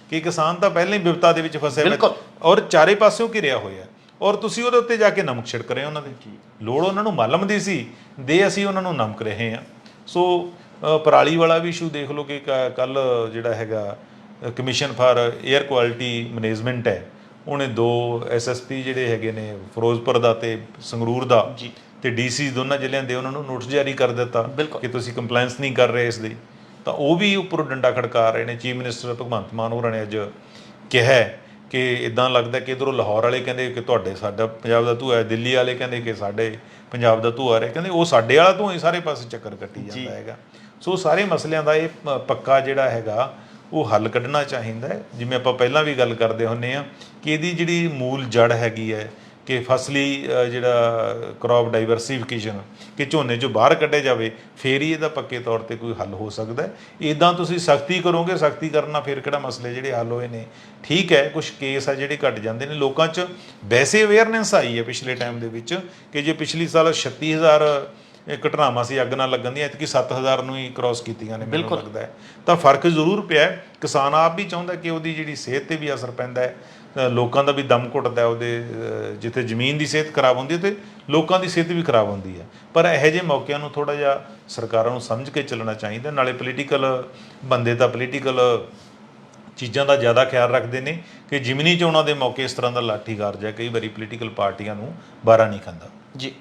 ਕਿ ਕਿਸਾਨ ਤਾਂ ਪਹਿਲਾਂ ਹੀ ਵਿਪਤਾ ਦੇ ਵਿੱਚ ਹੋਇਆ। ਬਿਲਕੁਲ। ਔਰ ਚਾਰੇ ਪਾਸਿਓਂ ਘਿਰਿਆ ਹੋਇਆ। ਔਰ ਤੁਸੀਂ ਉਹਦੇ ਉੱਤੇ ਜਾ ਕੇ ਨਮਕ ਛਿੜਕ ਰਹੇ ਹੋ ਉਹਨਾਂ ਦੇ। ਲੋੜ ਉਹਨਾਂ ਨੂੰ ਮਾਲਮ ਦੀ ਸੀ ਦੇ ਅਸੀਂ ਉਹਨਾਂ ਨੂੰ ਨਮਕ ਰਹੇ ਹਾਂ। ਸੋ ਪਰਾਲੀ ਵਾਲਾ ਵੀ ਇਸ਼ੂ ਦੇਖ ਲਓ ਕਿ ਕੱਲ ਜਿਹੜਾ ਹੈਗਾ commission for air quality management ਹੈ ਉਹਨੇ ਦੋ ਐਸਐਸਪੀ ਜਿਹੜੇ ਹੈਗੇ ਨੇ ਫਿਰੋਜ਼ਪੁਰ ਦਾ ਤੇ ਸੰਗਰੂਰ ਦਾ ਜੀ। ਤੇ ਡੀਸੀ ਦੋਨਾਂ ਜ਼ਿਲ੍ਹਿਆਂ ਦੇ ਉਹਨਾਂ ਨੂੰ ਨੋਟਿਸ ਜਾਰੀ ਕਰ ਦਿੱਤਾ। ਕਿ ਤੁਸੀਂ ਕੰਪਲਾਈਂਸ ਨਹੀਂ ਕਰ ਰਹੇ ਇਸ ਦੀ ਤਾਂ ਉਹ ਵੀ ਉੱਪਰੋਂ ਡੰਡਾ ਖੜਕਾ ਰਹੇ ਨੇ ਚੀਫ ਮਿਨਿਸਟਰ ਭਗਵੰਤ ਮਾਨ ਹੋਰਾਂ ਨੇ ਅੱਜ ਕਿਹਾ ਕਿ ਇਦਾਂ ਲੱਗਦਾ ਕਿ ਇਧਰੋਂ ਲਾਹੌਰ ਵਾਲੇ ਕਹਿੰਦੇ ਕਿ ਤੁਹਾਡੇ ਸਾਡਾ ਪੰਜਾਬ ਦਾ ਧੂਆ ਹੈ ਦਿੱਲੀ ਵਾਲੇ ਕਹਿੰਦੇ ਕਿ ਸਾਡੇ ਪੰਜਾਬ ਦਾ ਧੂਆ ਹੈ। ਕਹਿੰਦੇ ਉਹ ਸਾਡੇ ਵਾਲਾ ਧੂਆ ਹੀ ਸਾਰੇ ਪਾਸੇ ਚੱਕਰ ਕੱਟੀ ਜਾਂਦਾ ਹੈਗਾ। ਸੋ ਸਾਰੇ ਮਸਲਿਆਂ ਦਾ ਇਹ ਪੱਕਾ ਜਿਹੜਾ ਹੈਗਾ ਉਹ ਹੱਲ ਕੱਢਣਾ ਚਾਹੀਦਾ ਜਿਵੇਂ ਆਪਾਂ ਪਹਿਲਾਂ ਵੀ ਗੱਲ ਕਰਦੇ ਹੁੰਨੇ ਆ ਕਿ ਇਹਦੀ ਜਿਹੜੀ ਮੂਲ ਜੜ ਹੈਗੀ ਹੈ ਕਿ ਫਸਲੀ ਅ, ਜਿਹੜਾ ਕ੍ਰੌਪ ਡਾਈਵਰਸਿਫਿਕੇਸ਼ਨ ਕਿ ਝੋਨੇ ਚੋਂ ਬਾਹਰ ਕੱਢਿਆ ਜਾਵੇ ਫੇਰ ਹੀ ਇਹਦਾ ਪੱਕੇ ਤੌਰ ਤੇ ਕੋਈ ਹੱਲ ਹੋ ਸਕਦਾ ਹੈ। ਇਦਾਂ ਤੁਸੀਂ ਸਖਤੀ ਕਰੋਗੇ ਸਖਤੀ ਕਰਨਾ ਫਿਰ ਕਿਹੜਾ ਮਸਲੇ ਜਿਹੜੇ ਹੱਲ ਹੋਏ ਨੇ ਠੀਕ ਹੈ ਕੁਝ ਕੇਸ ਆ ਜਿਹੜੇ ਘਟ ਜਾਂਦੇ ਨੇ। ਲੋਕਾਂ 'ਚ ਵੈਸੇ ਅਵੇਅਰਨੈਸ ਆਈ ਹੈ ਪਿਛਲੇ ਟਾਈਮ ਦੇ ਵਿੱਚ ਕਿ ਜੇ ਪਿਛਲੀ ਸਾਲ 36000 ਇਹ ਘਟਨਾਵਾਂ ਸੀ ਅੱਗ ਨਾਲ ਲੱਗਣ ਦੀਆਂ ਐਤਕੀ 7000 ਨੂੰ ਹੀ ਕ੍ਰਾਸ ਕੀਤੀਆਂ ਨੇ ਮੈਨੂੰ ਲੱਗਦਾ ਹੈ। ਤਾਂ ਫ਼ਰਕ ਜ਼ਰੂਰ ਪਿਆ ਹੈ। ਕਿਸਾਨ ਆਪ ਵੀ ਚਾਹੁੰਦਾ ਕਿ ਉਹਦੀ ਜਿਹੜੀ ਸਿਹਤ ਤੇ ਵੀ ਅਸਰ ਪੈਂਦਾ ਹੈ। ਲੋਕਾਂ ਦਾ ਵੀ ਦਮ ਘੁੱਟਦਾ ਉਹਦੇ ਜਿੱਥੇ ਜ਼ਮੀਨ ਦੀ ਸਿਹਤ ਖਰਾਬ ਹੁੰਦੀ ਹੈ ਤੇ ਲੋਕਾਂ ਦੀ ਸਿਹਤ ਵੀ ਖਰਾਬ ਹੁੰਦੀ ਹੈ। ਪਰ ਇਹੋ ਜਿਹੇ ਮੌਕਿਆਂ ਨੂੰ ਥੋੜਾ ਜਿਹਾ ਸਰਕਾਰਾਂ ਨੂੰ ਸਮਝ ਕੇ ਚੱਲਣਾ ਚਾਹੀਦਾ ਨਾਲੇ ਪੋਲੀਟੀਕਲ ਬੰਦੇ ਤਾਂ ਪੋਲੀਟੀਕਲ ਚੀਜ਼ਾਂ ਦਾ ਜ਼ਿਆਦਾ ਖਿਆਲ ਰੱਖਦੇ ਨੇ ਕਿ ਜਿਮਨੀ ਚੋਣਾਂ ਦੇ ਮੌਕੇ ਇਸ ਤਰ੍ਹਾਂ ਦਾ ਲਾਠੀਚਾਰਜ ਹੈ। ਕਈ ਵਾਰੀ ਪੋਲੀਟੀਕਲ ਪਾਰਟੀਆਂ ਨੂੰ ਬਾਰਾ ਨਹੀਂ ਖਾਂਦਾ। ਜੀ।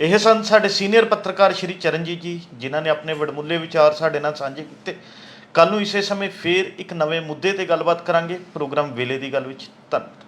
ਇਹ ਸਨ ਸਾਡੇ ਸੀਨੀਅਰ ਪੱਤਰਕਾਰ ਸ਼੍ਰੀ ਚਰਨਜੀਤ ਜੀ, ਜਿਨ੍ਹਾਂ ਨੇ ਆਪਣੇ ਵਡਮੁੱਲੇ ਵਿਚਾਰ ਸਾਡੇ ਨਾਲ ਸਾਂਝੇ ਕੀਤੇ। ਕੱਲ ਨੂੰ ਇਸੇ ਸਮੇਂ ਫੇਰ ਇੱਕ ਨਵੇਂ ਮੁੱਦੇ ਤੇ ਗੱਲਬਾਤ ਕਰਾਂਗੇ ਪ੍ਰੋਗਰਾਮ ਵੇਲੇ ਦੀ ਗੱਲ ਵਿੱਚ। ਧੰਨਵਾਦ।